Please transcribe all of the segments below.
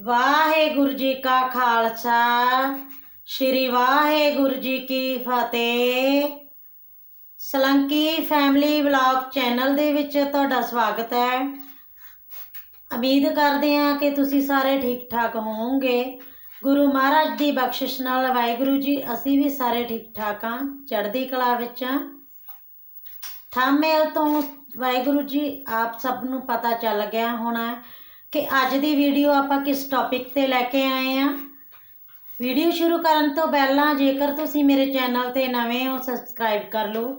ਵਾਹਿਗੁਰੂ ਜੀ ਕਾ ਖਾਲਸਾ, ਸ੍ਰੀ ਵਾਹਿਗੁਰੂ ਜੀ ਕੀ ਫਤਿਹ। ਸਲੰਕੀ family vlog channel ਦੇ ਵਿੱਚ ਤੁਹਾਡਾ ਸਵਾਗਤ ਹੈ। ਉਮੀਦ ਕਰਦੇ ਹਾਂ ਕਿ ਤੁਸੀਂ ਸਾਰੇ ਠੀਕ ਠਾਕ ਹੋਵੋਗੇ। ਗੁਰੂ ਮਹਾਰਾਜ ਦੀ ਬਖਸ਼ਿਸ਼ ਨਾਲ ਵਾਹਿਗੁਰੂ ਜੀ, ਅਸੀਂ ਵੀ ਸਾਰੇ ਠੀਕ ਠਾਕ ਹਾਂ, ਚੜ੍ਹਦੀ ਕਲਾ ਵਿੱਚ ਹਾਂ। ਥੰਬਨੇਲ ਤੋਂ ਵਾਹਿਗੁਰੂ ਜੀ, ਆਪ ਸਭ ਨੂੰ ਪਤਾ ਚੱਲ ਗਿਆ ਹੋਣਾ ਕਿ ਅੱਜ ਦੀ ਵੀਡੀਓ ਆਪਾਂ ਕਿਸ ਟੌਪਿਕ ਤੇ ਲੈ ਕੇ ਆਏ ਆ ਵੀਡੀਓ ਸ਼ੁਰੂ ਕਰਨ ਤੋਂ ਪਹਿਲਾਂ ਜੇਕਰ ਤੁਸੀਂ ਮੇਰੇ ਚੈਨਲ ਤੇ ਨਵੇਂ ਹੋ ਸਬਸਕ੍ਰਾਈਬ ਕਰ ਲਓ।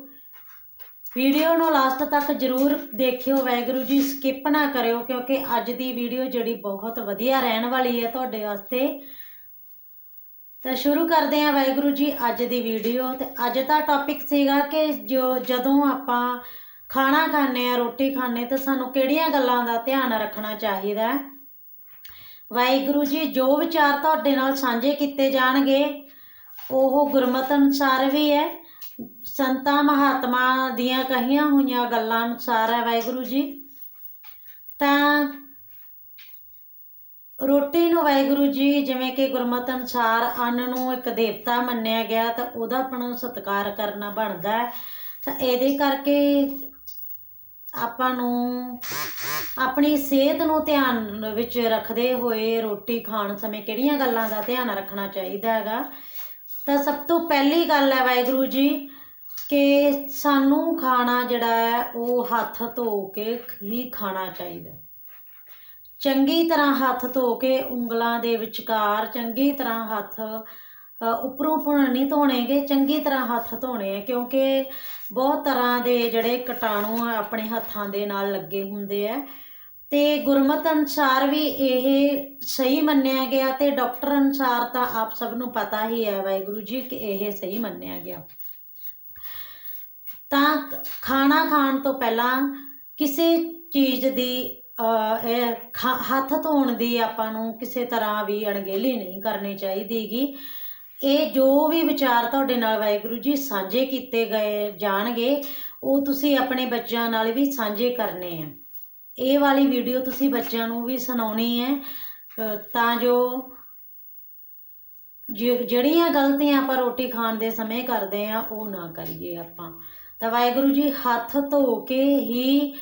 ਵੀਡੀਓ ਨੂੰ ਲਾਸਟ ਤੱਕ ਜਰੂਰ ਦੇਖਿਓ, ਵਾਹਿਗੁਰੂ ਜੀ ਸਕਿਪ ਨਾ ਕਰਿਓ, ਕਿਉਂਕਿ ਅੱਜ ਦੀ ਵੀਡੀਓ ਜਿਹੜੀ ਬਹੁਤ ਵਧੀਆ ਰਹਿਣ ਵਾਲੀ ਹੈ ਤੁਹਾਡੇ ਵਾਸਤੇ। ਤਾਂ ਸ਼ੁਰੂ ਕਰਦੇ ਹਾਂ ਵਾਹਿਗੁਰੂ ਜੀ, ਅੱਜ ਦੀ ਵੀਡੀਓ ਤੇ ਅੱਜ ਦਾ ਟੌਪਿਕ ਸੀਗਾ ਕਿ ਜੋ ਜਦੋਂ ਆਪਾਂ ਖਾਣਾ ਖਾਂਦੇ ਆ, ਰੋਟੀ ਖਾਂਦੇ, ਤਾਂ ਸਾਨੂੰ ਕਿਹੜੀਆਂ ਗੱਲਾਂ ਦਾ ਧਿਆਨ ਰੱਖਣਾ ਚਾਹੀਦਾ ਹੈ? ਵਾਹਿਗੁਰੂ ਜੀ, ਜੋ ਵਿਚਾਰ ਤੁਹਾਡੇ ਨਾਲ ਸਾਂਝੇ ਕੀਤੇ ਜਾਣਗੇ, ਉਹ ਗੁਰਮਤਿ ਅਨੁਸਾਰ ਵੀ ਹੈ। ਸੰਤਾਂ ਮਹਾਤਮਾ ਦੀਆਂ ਕਹੀਆਂ ਹੋਈਆਂ ਗੱਲਾਂ ਅਨੁਸਾਰ ਹੈ ਵਾਹਿਗੁਰੂ ਜੀ। ਤਾਂ ਰੋਟੀ ਨੂੰ ਵਾਹਿਗੁਰੂ ਜੀ, ਜਿਵੇਂ ਕਿ ਗੁਰਮਤਿ ਅਨੁਸਾਰ ਅੰਨ ਨੂੰ ਇੱਕ ਦੇਵਤਾ ਮੰਨਿਆ ਗਿਆ, ਤਾਂ ਉਹਦਾ ਆਪਣਾ ਸਤਿਕਾਰ ਕਰਨਾ ਬਣਦਾ ਹੈ। ਤਾਂ ਇਹਦੇ ਕਰਕੇ ਆਪਾਂ ਨੂੰ ਆਪਣੀ ਸਿਹਤ ਨੂੰ ਧਿਆਨ ਵਿੱਚ ਰੱਖਦੇ ਹੋਏ ਰੋਟੀ ਖਾਣ ਸਮੇਂ ਕਿਹੜੀਆਂ ਗੱਲਾਂ ਦਾ ਧਿਆਨ ਰੱਖਣਾ ਚਾਹੀਦਾ ਹੈਗਾ? ਤਾਂ ਸਭ ਤੋਂ ਪਹਿਲੀ ਗੱਲ ਹੈ ਵਾਹਿਗੁਰੂ ਜੀ, ਕਿ ਸਾਨੂੰ ਖਾਣਾ ਜਿਹੜਾ ਹੈ, ਉਹ ਹੱਥ ਧੋ ਕੇ ਹੀ ਖਾਣਾ ਚਾਹੀਦਾ। ਚੰਗੀ ਤਰ੍ਹਾਂ ਹੱਥ ਧੋ ਕੇ ਉਂਗਲਾਂ ਦੇ ਵਿਚਕਾਰ ਚੰਗੀ ਤਰ੍ਹਾਂ ਹੱਥ ਉੱਪਰੋਂ ਫੁਣ ਨਹੀਂ ਧੋਣੇਗੇ, ਚੰਗੀ ਤਰ੍ਹਾਂ ਹੱਥ ਧੋਣੇ ਆ, ਕਿਉਂਕਿ ਬਹੁਤ ਤਰ੍ਹਾਂ ਦੇ ਜਿਹੜੇ ਕੀਟਾਣੂ ਆ ਆਪਣੇ ਹੱਥਾਂ ਦੇ ਨਾਲ ਲੱਗੇ ਹੁੰਦੇ ਆ। ਤੇ ਗੁਰਮਤ ਅਨੁਸਾਰ ਵੀ ਇਹ ਸਹੀ ਮੰਨਿਆ ਗਿਆ ਤੇ ਡਾਕਟਰ ਅਨੁਸਾਰ ਤਾਂ ਆਪ ਸਭ ਨੂੰ ਪਤਾ ਹੀ ਹੈ ਵਾਹਿਗੁਰੂ ਜੀ ਕਿ ਇਹ ਸਹੀ ਮੰਨਿਆ ਗਿਆ। ਤਾਂ ਖਾਣਾ ਖਾਣ ਤੋਂ ਪਹਿਲਾਂ ਕਿਸੇ ਚੀਜ਼ ਦੀ ਇਹ ਖਾ- ਹੱਥ ਧੋਣ ਦੀ ਆਪਾਂ ਨੂੰ ਕਿਸੇ ਤਰ੍ਹਾਂ ਵੀ ਅਣਗਹਿਲੀ ਨਹੀਂ ਕਰਨੀ ਚਾਹੀਦੀਗੀ। ਇਹ ਜੋ ਵੀ ਵਿਚਾਰ ਤੁਹਾਡੇ ਨਾਲ ਵਾਹਿਗੁਰੂ ਜੀ ਸਾਂਝੇ ਕੀਤੇ ਗਏ ਜਾਣਗੇ, ਉਹ ਤੁਸੀਂ ਆਪਣੇ ਬੱਚਿਆਂ ਨਾਲ ਵੀ ਸਾਂਝੇ ਕਰਨੇ ਆ। ਇਹ ਵਾਲੀ ਵੀਡੀਓ ਤੁਸੀਂ ਬੱਚਿਆਂ ਨੂੰ ਵੀ ਸੁਣਾਉਣੀ ਹੈ। ਤਾਂ ਜੋ ਜਿ- ਜਿਹੜੀਆਂ ਗਲਤੀਆਂ ਆਪਾਂ ਰੋਟੀ ਖਾਣ ਦੇ ਸਮੇਂ ਕਰਦੇ ਆ, ਉਹ ਨਾ ਕਰੀਏ ਆਪਾਂ। ਤਾਂ ਵਾਹਿਗੁਰੂ ਜੀ, ਹੱਥ ਧੋ ਕੇ ਹੀ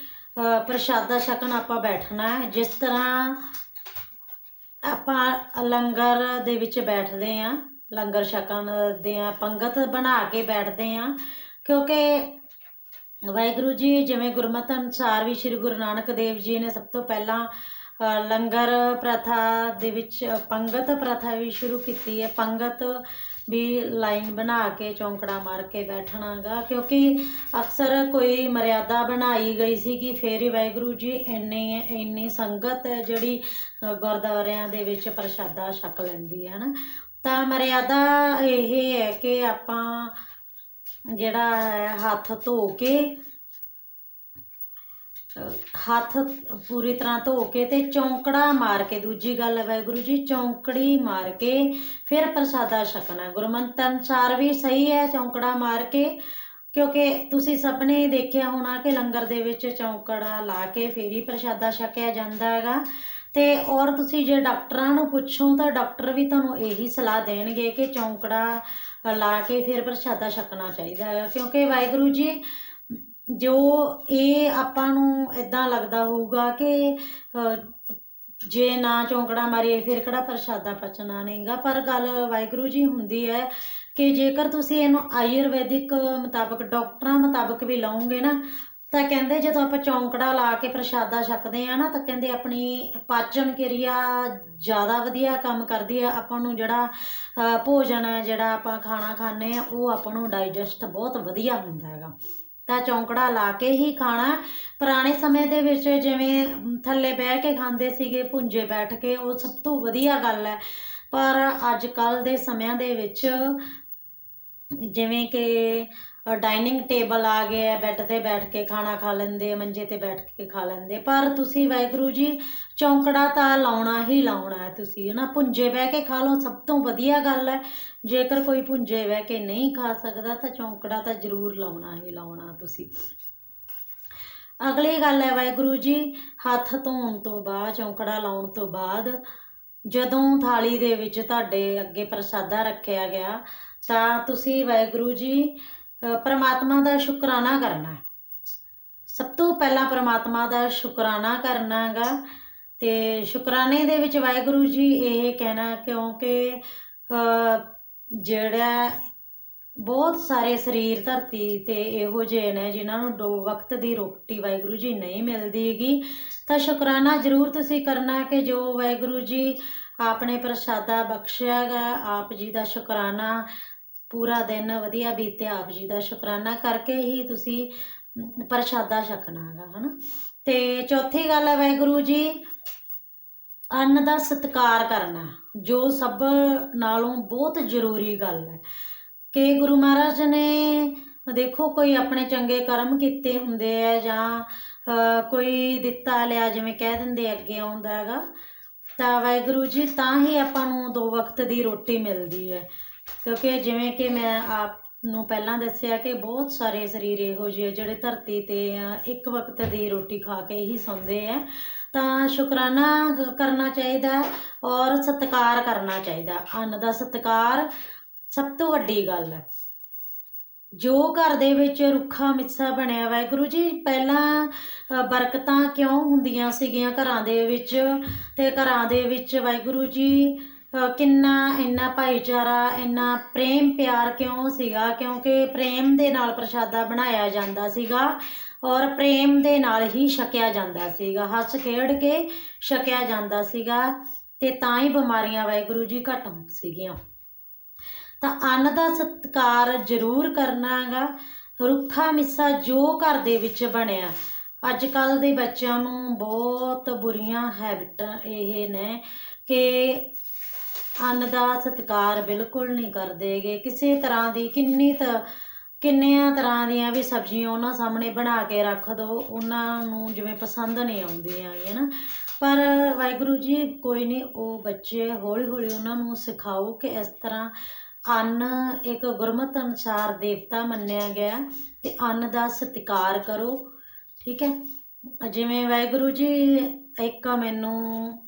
ਪ੍ਰਸ਼ਾਦਾ ਛਕਣ ਆਪਾਂ ਬੈਠਣਾ ਹੈ। ਜਿਸ ਤਰ੍ਹਾਂ ਆਪਾਂ ਲੰਗਰ ਦੇ ਵਿੱਚ ਬੈਠਦੇ ਆ ਲੰਗਰ ਛਕਣ ਦੇ ਆ, ਪੰਗਤ ਬਣਾ ਕੇ ਬੈਠਦੇ ਆ। ਕਿਉਂਕਿ ਵਾਹਿਗੁਰੂ ਜੀ ਜਿਵੇਂ ਗੁਰਮਤਿ ਅਨੁਸਾਰ ਵੀ ਸ੍ਰੀ ਗੁਰੂ ਨਾਨਕ ਦੇਵ ਜੀ ਨੇ ਸਭ ਤੋਂ ਪਹਿਲਾਂ ਲੰਗਰ ਪ੍ਰਥਾ ਦੇ ਵਿੱਚ, ਪੰਗਤ ਪ੍ਰਥਾ ਵੀ ਸ਼ੁਰੂ ਕੀਤੀ ਹੈ। ਪੰਗਤ ਵੀ ਲਾਈਨ ਬਣਾ ਕੇ ਚੌਂਕੜਾ ਮਾਰ ਕੇ ਬੈਠਣਾਗਾ। ਕਿਉਂਕਿ ਅਕਸਰ ਕੋਈ ਮਰਿਆਦਾ ਬਣਾਈ ਗਈ ਸੀ ਕਿ ਫੇਰ ਹੀ ਵਾਹਿਗੁਰੂ ਜੀ ਇੰਨੀ ਇੰਨੀ ਸੰਗਤ ਹੈ ਜਿਹੜੀ ਗੁਰਦੁਆਰਿਆਂ ਦੇ ਵਿੱਚ ਪ੍ਰਸ਼ਾਦਾ ਛਕ ਲੈਂਦੀ ਹੈ ਨਾ ਤਾਂ ਮਰਿਆਦਾ ਇਹ ਹੈ ਕਿ ਆਪਾਂ ਜਿਹੜਾ ਹੈ, ਹੱਥ ਧੋ ਕੇ, ਹੱਥ ਪੂਰੀ ਤਰ੍ਹਾਂ ਧੋ ਕੇ ਤੇ ਚੌਂਕੜਾ ਮਾਰ ਕੇ, ਦੂਜੀ ਗੱਲ ਹੈ ਵਾਹਿਗੁਰੂ ਜੀ, ਚੌਂਕੜੀ ਮਾਰ ਕੇ ਫਿਰ ਪ੍ਰਸਾਦਾ ਛਕਣਾ। ਗੁਰਮੰਤ ਅਨੁਸਾਰ ਵੀ ਸਹੀ ਹੈ ਚੌਂਕੜਾ ਮਾਰ ਕੇ, ਕਿਉਂਕਿ ਤੁਸੀਂ ਸਭ ਨੇ ਦੇਖਿਆ ਹੋਣਾ ਕਿ ਲੰਗਰ ਦੇ ਵਿੱਚ ਚੌਂਕੜਾ ਲਾ ਕੇ ਫਿਰ ਹੀ ਪ੍ਰਸ਼ਾਦਾ ਛਕਿਆ ਜਾਂਦਾ ਹੈਗਾ। ਤੇ ਔਰ ਤੁਸੀਂ ਜੇ ਡਾਕਟਰਾਂ ਨੂੰ ਪੁੱਛੋ ਤਾਂ ਡਾਕਟਰ ਵੀ ਤੁਹਾਨੂੰ ਇਹੀ ਸਲਾਹ ਦੇਣਗੇ ਕਿ ਚੌਂਕੜਾ ਲਾ ਕੇ ਫਿਰ ਪ੍ਰਸ਼ਾਦਾ ਛਕਣਾ ਚਾਹੀਦਾ ਹੈ। ਕਿਉਂਕਿ ਵਾਹਿਗੁਰੂ ਜੀ, ਜੋ ਇਹ ਆਪਾਂ ਨੂੰ ਇਦਾਂ ਲੱਗਦਾ ਹੋਊਗਾ ਕਿ ਜੇ ਨਾ ਚੌਂਕੜਾ ਮਾਰੀਏ ਫਿਰ ਕਿਹੜਾ ਪ੍ਰਸ਼ਾਦਾ ਪਚਣਾ ਨਹੀਂਗਾ। ਪਰ ਗੱਲ ਵਾਹਿਗੁਰੂ ਜੀ ਹੁੰਦੀ ਹੈ ਕਿ ਜੇਕਰ ਤੁਸੀਂ ਇਹਨੂੰ ਆਯੁਰਵੈਦਿਕ ਮੁਤਾਬਕ, ਡਾਕਟਰਾਂ ਮੁਤਾਬਕ ਵੀ ਲਓਗੇ ਨਾ ਤਾਂ ਕਹਿੰਦੇ ਜਦੋਂ ਆਪਾਂ ਚੌਂਕੜਾ ਲਾ ਕੇ ਪ੍ਰਸ਼ਾਦਾ ਛਕਦੇ ਆ ਨਾ, ਤਾਂ ਕਹਿੰਦੇ ਆਪਣੀ ਪਾਚਨ ਕਿਰਿਆ ਜ਼ਿਆਦਾ ਵਧੀਆ ਕੰਮ ਕਰਦੀ ਆ ਆਪਾਂ ਨੂੰ ਜਿਹੜਾ ਭੋਜਨ ਹੈ, ਜਿਹੜਾ ਆਪਾਂ ਖਾਣਾ ਖਾਂਦੇ ਆ ਉਹ ਆਪਾਂ ਨੂੰ ਡਾਈਜੈਸਟ ਬਹੁਤ ਵਧੀਆ ਹੁੰਦਾ ਹੈਗਾ। ਤਾਂ ਚੌਂਕੜਾ ਲਾ ਕੇ ਹੀ ਖਾਣਾ ਪੁਰਾਣੇ ਸਮੇਂ ਦੇ ਵਿੱਚ ਜਿਵੇਂ ਥੱਲੇ ਬਹਿ ਕੇ ਖਾਂਦੇ ਸੀਗੇ, ਭੁੰਜੇ ਬੈਠ ਕੇ, ਉਹ ਸਭ ਤੋਂ ਵਧੀਆ ਗੱਲ ਹੈ। ਪਰ ਅੱਜ ਕੱਲ ਦੇ ਸਮਿਆਂ ਦੇ ਵਿੱਚ ਜਿਵੇਂ ਕਿ ਡਾਈਨਿੰਗ ਟੇਬਲ ਆ ਗਏ ਆ ਬੈੱਡ ਤੇ ਬੈਠ ਕੇ ਖਾਣਾ ਖਾ ਲੈਂਦੇ ਮੰਜੇ ਤੇ ਬੈਠ ਕੇ ਖਾ ਲੈਂਦੇ ਪਰ ਤੁਸੀਂ ਵਾਹਿਗੁਰੂ ਜੀ, ਚੌਂਕੜਾ ਤਾਂ ਲਾਉਣਾ ਹੀ ਲਾਉਣਾ ਹੈ ਤੁਸੀਂ ਨਾ ਪੁੰਜੇ ਬਹਿ ਕੇ ਖਾ ਲਓ, ਸਭ ਤੋਂ ਵਧੀਆ ਗੱਲ ਹੈ। ਜੇਕਰ ਕੋਈ ਪੁੰਜੇ ਬਹਿ ਕੇ ਨਹੀਂ ਖਾ ਸਕਦਾ, ਤਾਂ ਚੌਂਕੜਾ ਤਾਂ ਜ਼ਰੂਰ ਲਾਉਣਾ ਹੀ ਲਾਉਣਾ ਤੁਸੀਂ। ਅਗਲੀ ਗੱਲ ਹੈ ਵਾਹਿਗੁਰੂ ਜੀ, ਹੱਥ ਧੋਣ ਤੋਂ ਬਾਅਦ, ਚੌਂਕੜਾ ਲਾਉਣ ਤੋਂ ਬਾਅਦ, ਜਦੋਂ ਥਾਲੀ ਦੇ ਵਿੱਚ ਤੁਹਾਡੇ ਅੱਗੇ ਪ੍ਰਸਾਦਾ ਰੱਖਿਆ ਗਿਆ, ਤਾਂ ਤੁਸੀਂ ਵਾਹਿਗੁਰੂ ਜੀ ਪਰਮਾਤਮਾ ਦਾ ਸ਼ੁਕਰਾਨਾ ਕਰਨਾ ਸਭ ਤੋਂ ਪਹਿਲਾਂ ਪਰਮਾਤਮਾ ਦਾ ਸ਼ੁਕਰਾਨਾ ਕਰਨਾ ਹੈਗਾ ਤੇ ਸ਼ੁਕਰਾਨੇ ਦੇ ਵਿੱਚ ਵਾਹਿਗੁਰੂ ਜੀ ਇਹ ਕਹਿਣਾ ਕਿਉਂਕਿ ਜਿਹੜਾ ਬਹੁਤ ਸਾਰੇ ਸਰੀਰ ਧਰਤੀ ਤੇ ਇਹੋ ਜਿਹੇ ਨੇ ਜਿਨ੍ਹਾਂ ਨੂੰ ਦੋ ਵਕਤ ਦੀ ਰੋਟੀ ਵਾਹਿਗੁਰੂ ਜੀ ਨਹੀਂ ਮਿਲਦੀ ਹੈਗੀ। ਤਾਂ ਸ਼ੁਕਰਾਨਾ ਜ਼ਰੂਰ ਤੁਸੀਂ ਕਰਨਾ ਕਿ ਜੋ ਵਾਹਿਗੁਰੂ ਜੀ ਆਪਣੇ ਪ੍ਰਸ਼ਾਦਾ ਬਖਸ਼ਿਆ ਗਾ ਆਪ ਜੀ ਦਾ ਸ਼ੁਕਰਾਨਾ ਪੂਰਾ ਦਿਨ ਵਧੀਆ ਬੀਤਿਆ ਆਪ ਜੀ ਦਾ ਸ਼ੁਕਰਾਨਾ ਕਰਕੇ ਹੀ ਤੁਸੀਂ ਪ੍ਰਸ਼ਾਦਾ ਛਕਣਾ ਹੈਗਾ, ਹਨਾ? ਤੇ ਚੌਥੀ ਗੱਲ ਹੈ ਵਾਹਿਗੁਰੂ ਜੀ, ਅੰਨ ਦਾ ਸਤਿਕਾਰ ਕਰਨਾ, ਜੋ ਸਭ ਨਾਲੋਂ ਬਹੁਤ ਜ਼ਰੂਰੀ ਗੱਲ ਹੈ। ਕਿ ਗੁਰੂ ਮਹਾਰਾਜ ਨੇ, ਦੇਖੋ ਕੋਈ ਆਪਣੇ ਚੰਗੇ ਕਰਮ ਕੀਤੇ ਹੁੰਦੇ ਆ ਜਾਂ ਕੋਈ ਦਿੱਤਾ ਲਿਆ ਜਿਵੇਂ ਕਹਿ ਦਿੰਦੇ ਅੱਗੇ ਆਉਂਦਾ ਹੈਗਾ, ਤਾਂ ਵਾਹਿਗੁਰੂ ਜੀ, ਤਾਂ ਹੀ ਆਪਾਂ ਨੂੰ ਦੋ ਵਕਤ ਦੀ ਰੋਟੀ ਮਿਲਦੀ ਹੈ। ਕਿਉਂਕਿ ਜਿਵੇਂ ਕਿ ਮੈਂ ਆਪ ਨੂੰ ਪਹਿਲਾਂ ਦੱਸਿਆ ਕਿ ਬਹੁਤ ਸਾਰੇ ਸਰੀਰ ਇਹੋ ਜਿਹੇ ਜਿਹੜੇ ਧਰਤੀ ਤੇ ਆ, ਇੱਕ ਵਕਤ ਦੀ ਰੋਟੀ ਖਾ ਕੇ ਹੀ ਸੌਂਦੇ ਆ। ਤਾਂ ਸ਼ੁਕਰਾਨਾ ਕਰਨਾ ਚਾਹੀਦਾ ਔਰ ਸਤਿਕਾਰ ਕਰਨਾ ਚਾਹੀਦਾ। ਅੰਨ ਦਾ ਸਤਿਕਾਰ ਸਭ ਤੋਂ ਵੱਡੀ ਗੱਲ ਹੈ। ਜੋ ਘਰ ਦੇ ਵਿੱਚ ਰੁੱਖਾ ਮਿੱਸਾ ਬਣਿਆ ਵਾਹਿਗੁਰੂ ਜੀ ਪਹਿਲਾਂ ਬਰਕਤਾਂ ਕਿਉਂ ਹੁੰਦੀਆਂ ਸੀਗੀਆਂ ਘਰਾਂ ਦੇ ਵਿੱਚ? ਤੇ ਘਰਾਂ ਦੇ ਵਿੱਚ ਵਾਹਿਗੁਰੂ ਜੀ ਕਿੰਨਾ ਇੰਨਾ ਭਾਈਚਾਰਾ, ਇੰਨਾ ਪ੍ਰੇਮ ਪਿਆਰ ਕਿਉਂ ਸੀਗਾ? ਕਿਉਂਕਿ ਪ੍ਰੇਮ ਦੇ ਨਾਲ ਪ੍ਰਸ਼ਾਦਾ ਬਣਾਇਆ ਜਾਂਦਾ ਸੀਗਾ ਔਰ ਪ੍ਰੇਮ ਦੇ ਨਾਲ ਹੀ ਛਕਿਆ ਜਾਂਦਾ ਸੀਗਾ। ਹੱਸ ਖੇਡ ਕੇ ਛਕਿਆ ਜਾਂਦਾ ਸੀਗਾ ਤੇ ਤਾਂ ਹੀ ਬਿਮਾਰੀਆਂ ਵਾਹਿਗੁਰੂ ਜੀ ਘਟ ਸੀਗੀਆਂ। ਤਾਂ ਅੰਨ ਦਾ ਸਤਿਕਾਰ ਜ਼ਰੂਰ ਕਰਨਾ ਹੈਗਾ। ਰੁੱਖਾ ਮਿੱਸਾ ਜੋ ਘਰ ਦੇ ਵਿੱਚ ਬਣਿਆ। ਅੱਜ ਕੱਲ ਦੇ ਬੱਚਿਆਂ ਨੂੰ ਬਹੁਤ ਬੁਰੀਆਂ ਹੈਬਿਟਾਂ ਇਹ ਨੇ ਕਿ ਅੰਨ ਦਾ ਸਤਿਕਾਰ ਬਿਲਕੁਲ ਨਹੀਂ ਕਰਦੇਗੇ ਕਿਸੇ ਤਰ੍ਹਾਂ ਦੀ ਕਿੰਨੀ ਤ, ਕਿੰਨੀਆਂ ਤਰ੍ਹਾਂ ਦੀਆਂ ਵੀ ਸਬਜ਼ੀਆਂ ਉਹਨਾਂ ਸਾਹਮਣੇ ਬਣਾ ਕੇ ਰੱਖ ਦਿਓ ਉਹਨਾਂ ਨੂੰ ਜਿਵੇਂ ਪਸੰਦ ਨਹੀਂ ਆਉਂਦੀਆਂ ਹੈ ਨਾ। ਪਰ ਵਾਹਿਗੁਰੂ ਜੀ, ਕੋਈ ਨਹੀਂ, ਉਹ ਬੱਚੇ ਹੌਲੀ ਹੌਲੀ ਉਹਨਾਂ ਨੂੰ ਸਿਖਾਓ ਕਿ ਇਸ ਤਰ੍ਹਾਂ ਅੰਨ ਇੱਕ ਗੁਰਮਤ ਅਨੁਸਾਰ ਦੇਵਤਾ ਮੰਨਿਆ ਗਿਆ ਤੇ ਅੰਨ ਦਾ ਸਤਿਕਾਰ ਕਰੋ, ਠੀਕ ਹੈ? ਜਿਵੇਂ ਵਾਹਿਗੁਰੂ ਜੀ, ਇੱਕ ਮੈਨੂੰ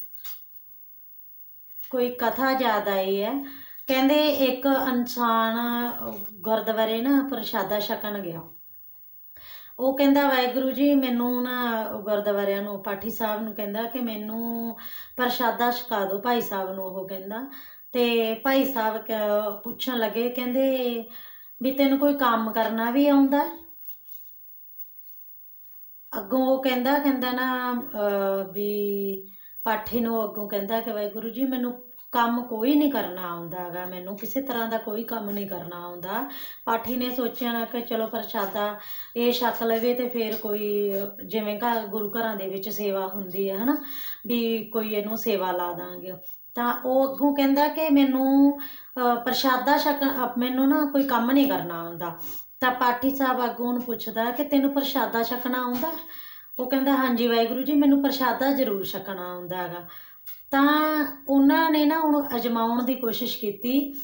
ਕੋਈ ਕਥਾ ਯਾਦ ਆਈ ਹੈ? ਕਹਿੰਦੇ ਇੱਕ ਇਨਸਾਨ ਗੁਰਦੁਆਰੇ ਨਾ ਪ੍ਰਸ਼ਾਦਾ ਛਕਣ ਗਿਆ। ਉਹ ਕਹਿੰਦਾ, ਵਾਹਿਗੁਰੂ ਜੀ, ਮੈਨੂੰ ਨਾ ਗੁਰਦੁਆਰਿਆਂ ਨੂੰ, ਪਾਠੀ ਸਾਹਿਬ ਨੂੰ ਕਹਿੰਦਾ ਕਿ ਮੈਨੂੰ ਪ੍ਰਸ਼ਾਦਾ ਛਕਾ ਦਿਓ, ਭਾਈ ਸਾਹਿਬ ਨੂੰ, ਉਹ ਕਹਿੰਦਾ। ਤੇ ਭਾਈ ਸਾਹਿਬ ਕ- ਪੁੱਛਣ ਲੱਗੇ, ਕਹਿੰਦੇ, ਵੀ ਤੈਨੂੰ ਕੋਈ ਕੰਮ ਕਰਨਾ ਵੀ ਆਉਂਦਾ ਅੱਗੋਂ ਉਹ ਕਹਿੰਦਾ ਕਹਿੰਦਾ ਨਾ ਵੀ ਪਾਠੀ ਨੂੰ ਅੱਗੋਂ ਕਹਿੰਦਾ ਕਿ ਵਾਹਿਗੁਰੂ ਜੀ, ਮੈਨੂੰ ਕੰਮ ਕੋਈ ਨਹੀਂ ਕਰਨਾ ਆਉਂਦਾ ਮੈਨੂੰ ਕਿਸੇ ਤਰ੍ਹਾਂ ਦਾ ਕੋਈ ਕੰਮ ਨਹੀਂ ਕਰਨਾ ਆਉਂਦਾ। ਪਾਠੀ ਨੇ ਸੋਚਿਆ ਨਾ ਕਿ ਚਲੋ ਪ੍ਰਸ਼ਾਦਾ ਇਹ ਛਕ ਲਵੇ ਤੇ ਫਿਰ ਕੋਈ ਜਿਵੇਂ ਘਰ, ਗੁਰੂ ਘਰਾਂ ਦੇ ਵਿੱਚ ਸੇਵਾ ਹੁੰਦੀ ਹੈ, ਹਨਾ, ਵੀ ਕੋਈ ਇਹਨੂੰ ਸੇਵਾ ਲਾ ਦਾਂਗੇ। ਤਾਂ ਉਹ ਅੱਗੋਂ ਕਹਿੰਦਾ ਕਿ ਮੈਨੂੰ ਪ੍ਰਸ਼ਾਦਾ ਛਕ ਮੈਨੂੰ ਨਾ ਕੋਈ ਕੰਮ ਨਹੀਂ ਕਰਨਾ ਆਉਂਦਾ। ਤਾਂ ਪਾਠੀ ਸਾਹਿਬ ਅੱਗੋਂ ਨੂੰ ਪੁੱਛਦਾ ਕਿ ਤੈਨੂੰ ਪ੍ਰਸ਼ਾਦਾ ਛਕਣਾ ਆਉਂਦਾ? ਉਹ ਕਹਿੰਦਾ, ਹਾਂਜੀ ਵਾਹਿਗੁਰੂ ਜੀ, ਮੈਨੂੰ ਪ੍ਰਸ਼ਾਦਾ ਜ਼ਰੂਰ ਛਕਣਾ ਆਉਂਦਾ ਹੈਗਾ। ਤਾਂ ਉਹਨਾਂ ਨੇ ਨਾ ਉਹਨੂੰ ਅਜਮਾਉਣ ਦੀ ਕੋਸ਼ਿਸ਼ ਕੀਤੀ।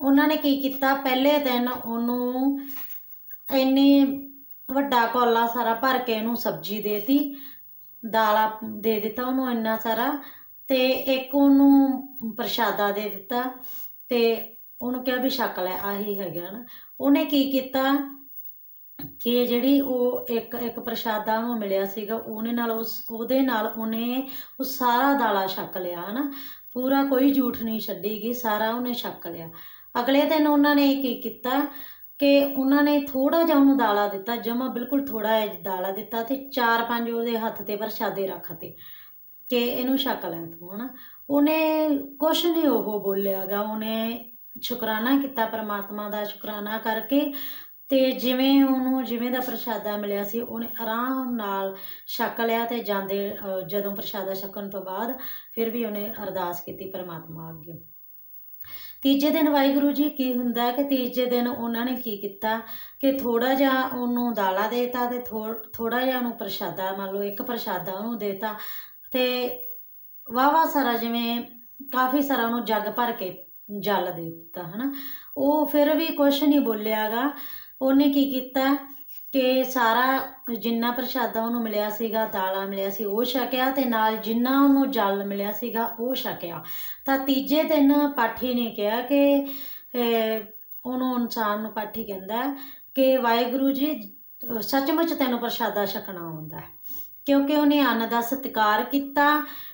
ਉਹਨਾਂ ਨੇ ਕੀ ਕੀਤਾ? ਪਹਿਲੇ ਦਿਨ ਉਹਨੂੰ ਇੰਨੇ ਵੱਡਾ ਕੌਲਾ ਸਾਰਾ ਭਰ ਕੇ ਇਹਨੂੰ ਸਬਜ਼ੀ ਦੇਤੀ, ਦਾਲਾਂ ਦੇ ਦਿੱਤਾ ਉਹਨੂੰ ਇੰਨਾ ਸਾਰਾ, ਤੇ ਇੱਕ ਉਹਨੂੰ ਪ੍ਰਸ਼ਾਦਾ ਦੇ ਦਿੱਤਾ ਤੇ ਉਹਨੂੰ ਕਿਹਾ ਵੀ ਛਕ ਲੈ, ਆਹੀ ਹੈਗਾ ਨਾ। ਉਹਨੇ ਕੀ ਕੀਤਾ? ਕਿ ਜਿਹੜੀ ਉਹ ਇੱਕ ਇੱਕ ਪ੍ਰਸ਼ਾਦਾ ਨੂੰ ਮਿਲਿਆ ਸੀਗਾ, ਉਹਨੇ ਨਾਲ ਉਸ, ਉਹਦੇ ਨਾਲ ਉਹਨੇ ਉਹ ਸਾਰਾ ਦਾਲਾ ਛਕ ਲਿਆ, ਹਨਾ। ਪੂਰਾ ਕੋਈ ਝੂਠ ਨਹੀਂ ਛੱਡੀਗੀ ਸਾਰਾ ਉਹਨੇ ਛਕ ਲਿਆ। ਅਗਲੇ ਦਿਨ ਉਹਨਾਂ ਨੇ ਕੀ ਕੀਤਾ ਕਿ ਉਹਨਾਂ ਨੇ ਥੋੜਾ ਜਿਹਾ ਉਹਨੂੰ ਦਾਲਾ ਦਿੱਤਾ, ਜਮਾ ਬਿਲਕੁਲ ਥੋੜਾ ਜਿਹਾ ਦਾਲਾ ਦਿੱਤਾ ਤੇ ਚਾਰ ਪੰਜ ਉਹਦੇ ਹੱਥ ਤੇ ਪ੍ਰਸ਼ਾਦੇ ਰੱਖਤੇ ਕਿ ਇਹਨੂੰ ਛਕ ਲੈ ਤੂੰ, ਹਨਾ। ਉਹਨੇ ਕੁਛ ਨਹੀਂ ਉਹ ਬੋਲਿਆਗਾ ਉਹਨੇ ਸ਼ੁਕਰਾਨਾ ਕੀਤਾ, ਪਰਮਾਤਮਾ ਦਾ ਸ਼ੁਕਰਾਨਾ ਕਰਕੇ ਤੇ ਜਿਵੇਂ ਉਹਨੂੰ, ਜਿਵੇਂ ਦਾ ਪ੍ਰਸ਼ਾਦਾ ਮਿਲਿਆ ਸੀ, ਉਹਨੇ ਆਰਾਮ ਨਾਲ ਛਕ ਲਿਆ ਤੇ ਜਾਂਦੇ ਜਦੋਂ ਪ੍ਰਸ਼ਾਦਾ ਛਕਣ ਤੋਂ ਬਾਅਦ ਫਿਰ ਵੀ ਉਹਨੇ ਅਰਦਾਸ ਕੀਤੀ ਪਰਮਾਤਮਾ ਅੱਗੇ। ਤੀਜੇ ਦਿਨ ਵਾਹਿਗੁਰੂ ਜੀ ਕੀ ਹੁੰਦਾ ਕਿ ਤੀਜੇ ਦਿਨ ਉਹਨਾਂ ਨੇ ਕੀ ਕੀਤਾ ਕਿ ਥੋੜਾ ਜਿਹਾ ਉਹਨੂੰ ਦਾਲਾ ਦੇਤਾ ਤੇ ਥੋੜਾ ਜਿਹਾ ਉਹਨੂੰ ਪ੍ਰਸ਼ਾਦਾ, ਮੰਨ ਲਓ ਇੱਕ ਪ੍ਰਸ਼ਾਦਾ ਉਹਨੂੰ ਦੇਤਾ ਤੇ ਵਾਵਾ ਸਾਰਾ ਜਿਵੇਂ ਕਾਫੀ ਸਾਰਾ ਉਹਨੂੰ ਜੱਗ ਭਰ ਕੇ ਜਲ ਦੇ ਦਿੱਤਾ, ਹਨਾ। ਉਹ ਫਿਰ ਵੀ ਕੁਛ ਨਹੀਂ ਬੋਲਿਆਗਾ। ਉਹਨੇ ਕੀ ਕੀਤਾ ਕਿ ਸਾਰਾ ਜਿੰਨਾ ਪ੍ਰਸ਼ਾਦਾ ਉਹਨੂੰ ਮਿਲਿਆ ਸੀਗਾ, ਦਾਲਾਂ ਮਿਲਿਆ ਸੀ, ਉਹ ਛਕਿਆ ਤੇ ਨਾਲ ਜਿੰਨਾ ਉਹਨੂੰ ਜਲ ਮਿਲਿਆ ਸੀਗਾ, ਉਹ ਛਕਿਆ। ਤਾਂ ਤੀਜੇ ਦਿਨ ਪਾਠੀ ਨੇ ਕਿਹਾ ਕਿ ਉਹਨੂੰ ਇਨਸਾਨ ਨੂੰ ਪਾਠੀ ਕਹਿੰਦਾ ਕਿ ਵਾਹਿਗੁਰੂ ਜੀ ਸੱਚਮੁੱਚ ਤੈਨੂੰ ਪ੍ਰਸ਼ਾਦਾ ਛਕਣਾ ਆਉਂਦਾ ਕਿਉਂਕਿ ਉਹਨੇ ਅੰਨ ਦਾ ਸਤਿਕਾਰ ਕੀਤਾ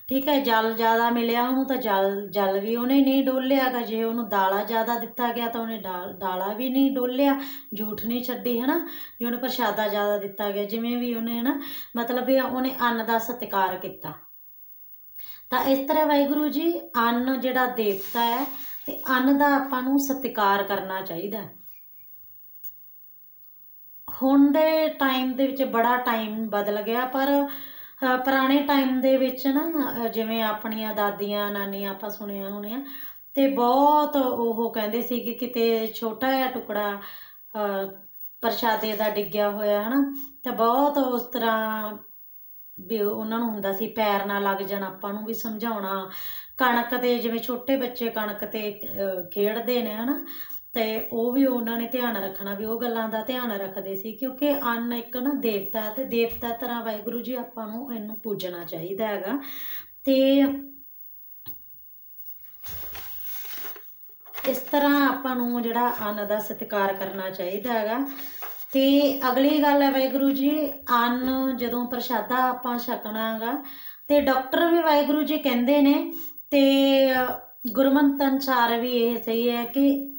ਠੀਕ ਹੈ, ਜਲ ਜ਼ਿਆਦਾ ਮਿਲਿਆ ਉਹਨੂੰ ਤਾਂ ਜਲ ਜਲ ਵੀ ਉਹਨੇ ਨਹੀਂ ਡੋਲਿਆਗਾ ਜੇ ਉਹਨੂੰ ਦਾਲਾ ਜ਼ਿਆਦਾ ਦਿੱਤਾ ਗਿਆ ਤਾਂ ਉਹਨੇ ਦਾਲਾ ਵੀ ਨਹੀਂ ਡੋਲਿਆ ਝੂਠ ਨਹੀਂ ਛੱਡੀ ਹੈ ਨਾ ਜੇ ਉਹਨੂੰ ਪ੍ਰਸ਼ਾਦਾ ਜ਼ਿਆਦਾ ਦਿੱਤਾ ਗਿਆ, ਜਿਵੇਂ ਵੀ ਉਹਨੇ ਹੈ ਨਾ ਮਤਲਬ ਵੀ ਉਹਨੇ ਅੰਨ ਦਾ ਸਤਿਕਾਰ ਕੀਤਾ। ਤਾਂ ਇਸ ਤਰ੍ਹਾਂ ਵਾਹਿਗੁਰੂ ਜੀ, ਅੰਨ ਜਿਹੜਾ ਦੇਵਤਾ ਹੈ, ਤੇ ਅੰਨ ਦਾ ਆਪਾਂ ਨੂੰ ਸਤਿਕਾਰ ਕਰਨਾ ਚਾਹੀਦਾ ਹੈ। ਹੁਣ ਦੇ ਟਾਈਮ ਦੇ ਵਿੱਚ ਬੜਾ ਟਾਈਮ ਬਦਲ ਗਿਆ, ਪਰ ਪੁਰਾਣੇ ਟਾਈਮ ਦੇ ਵਿੱਚ ਨਾ ਜਿਵੇਂ ਆਪਣੀਆਂ ਦਾਦੀਆਂ, ਨਾਨੀਆਂ ਆਪਾਂ ਸੁਣਿਆ ਹੋਣਿਆ, ਤੇ ਬਹੁਤ ਉਹ ਕਹਿੰਦੇ ਸੀ ਕਿ ਕਿਤੇ ਛੋਟਾ ਜਿਹਾ ਟੁਕੜਾ ਪ੍ਰਸ਼ਾਦੇ ਦਾ ਡਿੱਗਿਆ ਹੋਇਆ, ਹਨਾ? ਤਾਂ ਬਹੁਤ ਉਸ ਤਰ੍ਹਾਂ ਵੀ ਉਹਨਾਂ ਨੂੰ ਹੁੰਦਾ ਸੀ, ਪੈਰ ਨਾ ਲੱਗ ਜਾਣ ਆਪਾਂ ਨੂੰ ਵੀ ਸਮਝਾਉਣਾ। ਕਣਕ ਤੇ ਜਿਵੇਂ ਛੋਟੇ ਬੱਚੇ ਕਣਕ ਤੇ ਖੇਡਦੇ ਨੇ, ਹਨਾ? ਤੇ ਉਹ ਵੀ ਉਹਨਾਂ ਨੇ ਧਿਆਨ ਰੱਖਣਾ ਵੀ ਉਹ ਗੱਲਾਂ ਦਾ ਧਿਆਨ ਰੱਖਦੇ ਸੀ, ਕਿਉਂਕਿ ਅੰਨ ਇੱਕ ਨਾ ਦੇਵਤਾ ਹੈ ਤੇ ਦੇਵਤਾ ਤਰ੍ਹਾਂ ਵਾਹਿਗੁਰੂ ਜੀ ਆਪਾਂ ਨੂੰ ਇਹਨੂੰ ਪੂਜਣਾ ਚਾਹੀਦਾ ਹੈਗਾ। ਤੇ ਇਸ ਤਰ੍ਹਾਂ ਆਪਾਂ ਨੂੰ ਜਿਹੜਾ ਅੰਨ ਦਾ ਸਤਿਕਾਰ ਕਰਨਾ ਚਾਹੀਦਾ ਹੈਗਾ। ਤੇ ਅਗਲੀ ਗੱਲ ਹੈ ਵਾਹਿਗੁਰੂ ਜੀ, ਅੰਨ ਜਦੋਂ ਪ੍ਰਸ਼ਾਦਾ ਆਪਾਂ ਛਕਣਾ ਹੈਗਾ, ਤੇ ਡਾਕਟਰ ਵੀ ਵਾਹਿਗੁਰੂ ਜੀ ਕਹਿੰਦੇ ਨੇ ਤੇ ਗੁਰਮਤਿ ਅਨੁਸਾਰ ਵੀ ਇਹ ਸਹੀ ਹੈ ਕਿ